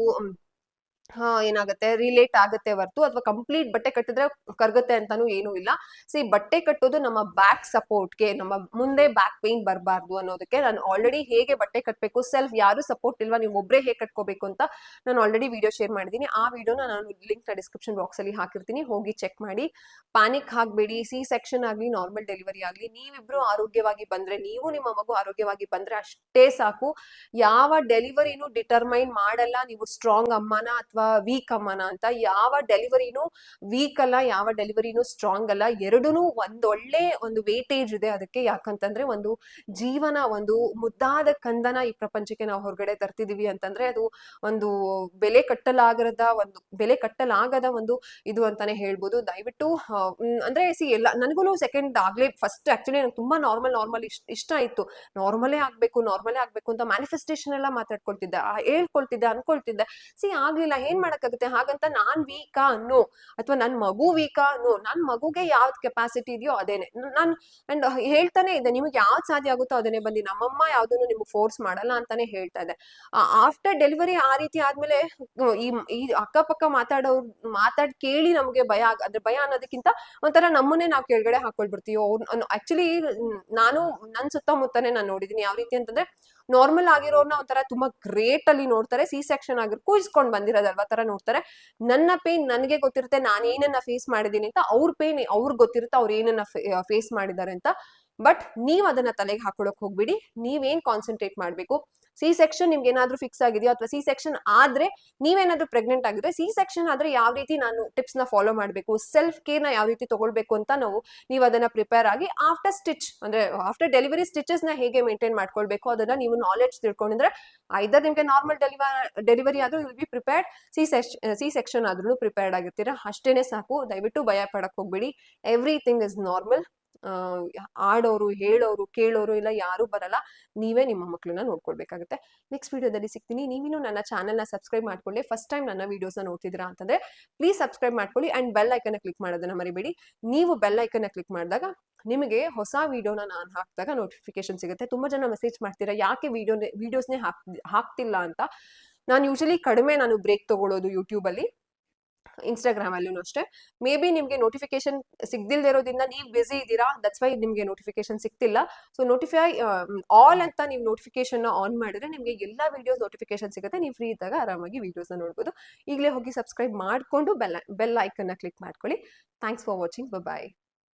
A: ಏನಾಗುತ್ತೆ? ರಿಲೇಟ್ ಆಗುತ್ತೆ ಹೊರ್ತು ಅಥವಾ ಕಂಪ್ಲೀಟ್ ಬಟ್ಟೆ ಕಟ್ಟಿದ್ರೆ ಕರ್ಗುತ್ತೆ ಅಂತಾನು ಏನೂ ಇಲ್ಲ. ಸಿ ಬಟ್ಟೆ ಕಟ್ಟೋದು ನಮ್ಮ ಬ್ಯಾಕ್ ಸಪೋರ್ಟ್ಗೆ ನಮ್ಮ ಮುಂದೆ ಬ್ಯಾಕ್ ಪೇನ್ ಬರಬಾರ್ದು ಅನ್ನೋದಕ್ಕೆ ನಾನು ಆಲ್ರೆಡಿ ಹೇಗೆ ಬಟ್ಟೆ ಕಟ್ಟಬೇಕು ಸೆಲ್ಫ್ ಯಾರು ಸಪೋರ್ಟ್ ಇಲ್ವಾ ನೀವು ಒಬ್ಬರೇ ಹೇಗೆ ಕಟ್ಕೋಬೇಕು ಅಂತ ನಾನು ಆಲ್ರೆಡಿ ವಿಡಿಯೋ ಶೇರ್ ಮಾಡಿದ್ದೀನಿ. ಆ ವಿಡಿಯೋನ ನಾನು ಲಿಂಕ್ನ ಡಿಸ್ಕ್ರಿಪ್ಷನ್ ಬಾಕ್ಸ್ ಅಲ್ಲಿ ಹಾಕಿರ್ತೀನಿ. ಹೋಗಿ ಚೆಕ್ ಮಾಡಿ. ಪ್ಯಾನಿಕ್ ಹಾಕ್ಬೇಡಿ ಸಿ ಸೆಕ್ಷನ್ ಆಗಲಿ ನಾರ್ಮಲ್ ಡೆಲಿವರಿ ಆಗಲಿ, ನೀವಿಬ್ರು ಆರೋಗ್ಯವಾಗಿ ಬಂದ್ರೆ, ನೀವು ನಿಮ್ಮ ಮಗು ಆರೋಗ್ಯವಾಗಿ ಬಂದ್ರೆ ಅಷ್ಟೇ ಸಾಕು. ಯಾವ ಡೆಲಿವರಿನೂ ಡಿಟರ್ಮೈನ್ ಮಾಡಲ್ಲ. ನೀವು ಸ್ಟ್ರಾಂಗ್ ಅಮ್ಮನ ಅಥವಾ ವೀಕ್ ಅಮ್ಮನ ಅಂತ ಯಾವ ಡೆಲಿವರಿನೂ ವೀಕ್ ಅಲ್ಲ, ಯಾವ ಡೆಲಿವರಿನೂ ಸ್ಟ್ರಾಂಗ್ ಅಲ್ಲ ಎರಡೂ ಒಂದೊಳ್ಳೆ ಒಂದು ವೇಟೇಜ್ ಇದೆ ಅದಕ್ಕೆ ಯಾಕಂತಂದ್ರೆ ಒಂದು ಜೀವನ, ಒಂದು ಮುದ್ದಾದ ಕಂದನ ಈ ಪ್ರಪಂಚಕ್ಕೆ ನಾವು ಹೊರಗಡೆ ತರ್ತಿದೀವಿ ಅಂತಂದ್ರೆ ಅದು ಒಂದು ಬೆಲೆ ಕಟ್ಟಲಾಗದ ಒಂದು, ಬೆಲೆ ಕಟ್ಟಲಾಗದ ಒಂದು ಇದು ಅಂತಾನೆ ಹೇಳ್ಬೋದು. ದಯವಿಟ್ಟು ಅಂದ್ರೆ ಸಿ ಎಲ್ಲ ನನಗೂ ಸೆಕೆಂಡ್ ಆಗ್ಲೇ ಫಸ್ಟ್ ಆಕ್ಚುಲಿ ನಂಗೆ ತುಂಬಾ ನಾರ್ಮಲ್ ನಾರ್ಮಲ್ ಇಷ್ಟ ಇಷ್ಟ ಆಯ್ತು. ನಾರ್ಮಲೇ ಆಗ್ಬೇಕು ನಾರ್ಮಲೇ ಆಗ್ಬೇಕು ಅಂತ ಮ್ಯಾನಿಫೆಸ್ಟೇಷನ್ ಎಲ್ಲ ಮಾತಾಡ್ಕೊಳ್ತಿದ್ದೆ ಹೇಳ್ಕೊಳ್ತಿದ್ದೆ, ಅನ್ಕೊಳ್ತಿದ್ದೆ. ಸಿ ಆಗ್ಲಿಲ್ಲ ಏನ್ ಮಾಡಕ್ಕಾಗುತ್ತೆ? ಹಾಗಂತ ನಾನ್ ವೀಕಾ ಅನ್ನೋ ಅಥವಾ ನನ್ ಮಗು ವೀಕಾ ಅನ್ನೋ ನನ್ ಮಗುಗೆ ಯಾವ್ದು ಕೆಪಾಸಿಟಿ ಇದೆಯೋ ಅದೇನೆ. ನಾನು ಅಂಡ್ ಹೇಳ್ತಾನೆ ಇದೆ ನಿಮಗೆ ಯಾವ್ದು ಸಾಧ್ಯ ಆಗುತ್ತೋ ಅದನ್ನೇ ಬಂದು ನಮ್ಮಮ್ಮ ಯಾವ್ದನ್ನು ನಿಮ್ಗೆ ಫೋರ್ಸ್ ಮಾಡಲ್ಲ ಅಂತಾನೆ ಹೇಳ್ತಾ ಇದೆ ಆಫ್ಟರ್ ಡೆಲಿವರಿ ಆ ರೀತಿ ಆದ್ಮೇಲೆ ಈ ಅಕ್ಕಪಕ್ಕ ಮಾತಾಡೋ ಮಾತಾಡ್ ಕೇಳಿ ನಮ್ಗೆ ಭಯ ಅದ್ರ ಭಯ ಅನ್ನೋದಕ್ಕಿಂತ ಒಂಥರ ನಮ್ಮನ್ನೇ ನಾವು ಕೆಳಗಡೆ ಹಾಕೊಳ್ಬಿಡ್ತೀವಿ. ಆಕ್ಚುಲಿ ನಾನು, ನನ್ ಸುತ್ತಮುತ್ತನೇ ನಾನು ನೋಡಿದೀನಿ. ಯಾವ ರೀತಿ ಅಂತಂದ್ರೆ ನಾರ್ಮಲ್ ಆಗಿರೋರ್ನ ಒಂಥರ ತುಂಬಾ ಗ್ರೇಟ್ ಅಲ್ಲಿ ನೋಡ್ತಾರೆ ಸಿ ಸೆಕ್ಷನ್ ಆಗಿರ್ ಕೂಯಿಸ್ಕೊಂಡ್ ಬಂದಿರೋದಲ್ವಾ ತರ ನೋಡ್ತಾರೆ. ನನ್ನ ಪೇನ್ ನನಗೆ ಗೊತ್ತಿರುತ್ತೆ, ನಾನು ಏನನ್ನ ಫೇಸ್ ಮಾಡಿದೀನಿ ಅಂತ ಅವ್ರ ಪೇನ್ ಅವ್ರಿಗೆ ಗೊತ್ತಿರುತ್ತೆ ಅವ್ರು ಏನನ್ನ ಫೇಸ್ ಮಾಡಿದ್ದಾರೆ ಅಂತ. ಬಟ್ ನೀವ್ ಅದನ್ನ ತಲೆಗೆ ಹಾಕೊಳಕ್ ಹೋಗ್ಬಿಡಿ, ನೀವೇನ್ ಕಾನ್ಸಂಟ್ರೇಟ್ ಮಾಡ್ಬೇಕು? ಸಿ ಸೆಕ್ಷನ್ ನಿಮ್ಗೆ ಏನಾದ್ರೂ ಫಿಕ್ಸ್ ಆಗಿದೆಯೋ ಅಥವಾ ಸಿ ಸೆಕ್ಷನ್ ಆದ್ರೆ ನೀವೇನಾದ್ರೂ ಪ್ರೆಗ್ನೆಂಟ್ ಆಗಿದ್ರೆ ಸಿ ಸೆಕ್ಷನ್ ಆದ್ರೆ ಯಾವ ರೀತಿ ನಾನು ಟಿಪ್ಸ್ನ ಫಾಲೋ ಮಾಡಬೇಕು ಸೆಲ್ಫ್ ಕೇರ್ನ ಯಾವ ರೀತಿ ತಗೊಳ್ಬೇಕು ಅಂತ ನಾವು ನೀವು ಅದನ್ನ ಪ್ರಿಪೇರ್ ಆಗಿ ಆಫ್ಟರ್ ಸ್ಟಿಚ್ ಅಂದ್ರೆ ಆಫ್ಟರ್ ಡೆಲಿವರಿ ಸ್ಟಿಚಸ್ನ ಹೇಗೆ ಮೇಂಟೈನ್ ಮಾಡ್ಕೊಳ್ಬೇಕು ಅದನ್ನ ನೀವು ನಾಲೆಡ್ಜ್ ತಿಳ್ಕೊಂಡಿದ್ರೆ ಐದರ್ ನಿಮ್ಗೆ ನಾರ್ಮಲ್ ಡೆಲಿವರ್ ಡೆಲಿವರಿ ಆದ್ರೂ will be prepared C section C section ಆದ್ರೂ ಪ್ರಿಪೇರ್ಡ್ ಆಗಿರ್ತೀರಾ. ಅಷ್ಟೇನೆ ಸಾಕು. ದಯವಿಟ್ಟು ಭಯ ಪಡಕ್ ಹೋಗ್ಬೇಡಿ. ಎವ್ರಿಥಿಂಗ್ ಇಸ್ ನಾರ್ಮಲ್ ಆಡೋರು, ಹೇಳೋರು, ಕೇಳೋರು ಇಲ್ಲ ಯಾರು ಬರಲ್ಲ. ನೀವೇ ನಿಮ್ಮ ಮಕ್ಕಳನ್ನ ನೋಡ್ಕೊಳ್ಬೇಕಾಗುತ್ತೆ. ನೆಕ್ಸ್ಟ್ ವಿಡಿಯೋದಲ್ಲಿ ಸಿಗ್ತೀನಿ. ನೀವಿನ್ನೂ ನನ್ನ ಚಾನಲ್ನ ಸಬ್ಸ್ಕ್ರೈಬ್ ಮಾಡ್ಕೊಳ್ಳಿ. ಫಸ್ಟ್ ಟೈಮ್ ನನ್ನ ವಿಡಿಯೋಸ್ನ ನೋಡ್ತಿದ್ದೀರಾ ಅಂತಂದ್ರೆ ಪ್ಲೀಸ್ ಸಬ್ಸ್ಕ್ರೈಬ್ ಮಾಡ್ಕೊಳ್ಳಿ ಅಂಡ್ ಬೆಲ್ ಐಕನ್ ಕ್ಲಿಕ್ ಮಾಡೋದನ್ನ ಮರಿಬೇಡಿ. ನೀವು ಬೆಲ್ ಐಕನ್ನ ಕ್ಲಿಕ್ ಮಾಡಿದಾಗ ನಿಮಗೆ ಹೊಸ ವಿಡಿಯೋನ ನಾನು ಹಾಕಿದಾಗ ನೋಟಿಫಿಕೇಶನ್ ಸಿಗುತ್ತೆ. ತುಂಬಾ ಜನ ಮೆಸೇಜ್ ಮಾಡ್ತೀರಾ, ಯಾಕೆ ವಿಡಿಯೋ ವಿಡಿಯೋಸ್ನೇ ಹಾಕ್, ಹಾಕ್ತಿಲ್ಲ ಅಂತ. ನಾನು ಯೂಶಲಿ ಕಡಿಮೆ ನಾನು ಬ್ರೇಕ್ ತಗೊಳ್ಳೋದು ಯೂಟ್ಯೂಬಲ್ಲಿ ಇನ್ಸ್ಟಾಗ್ರಾಮ್ ಅಲ್ಲೂ ಅಷ್ಟೇ. ಮೇ ಬಿ ನಿಮಗೆ ನೋಟಿಫಿಕೇಶನ್ ಸಿಗ್ದಿಲ್ದೇ ಇರೋದ್ರಿಂದ ನೀವು ಬಿಸಿ ಇದ್ದೀರಾ ದಟ್ಸ್ ವೈ ನಿಮಗೆ ನೋಟಿಫಿಕೇಶನ್ ಸಿಗ್ತಿಲ್ಲ. ಸೊ ನೋಟಿಫೈ ಆಲ್ ಅಂತ ನೀವು ನೋಟಿಫಿಕೇಶನ್ ಆನ್ ಮಾಡಿದ್ರೆ ನಿಮಗೆ ಎಲ್ಲ ವಿಡಿಯೋಸ್ ನೋಟಿಫಿಕೇಶನ್ ಸಿಗುತ್ತೆ. ನೀವು ಫ್ರೀ ಇದ್ದಾಗ ಆರಾಮಾಗಿ ವಿಡಿಯೋಸ್ನ ನೋಡ್ಬೋದು. ಈಗಲೇ ಹೋಗಿ ಸಬ್ಸ್ಕ್ರೈಬ್ ಮಾಡಿಕೊಂಡು ಬೆಲ್ ಬೆಲ್ ಐಕನ್ನ ಕ್ಲಿಕ್ ಮಾಡ್ಕೊಳ್ಳಿ. Thanks for watching bye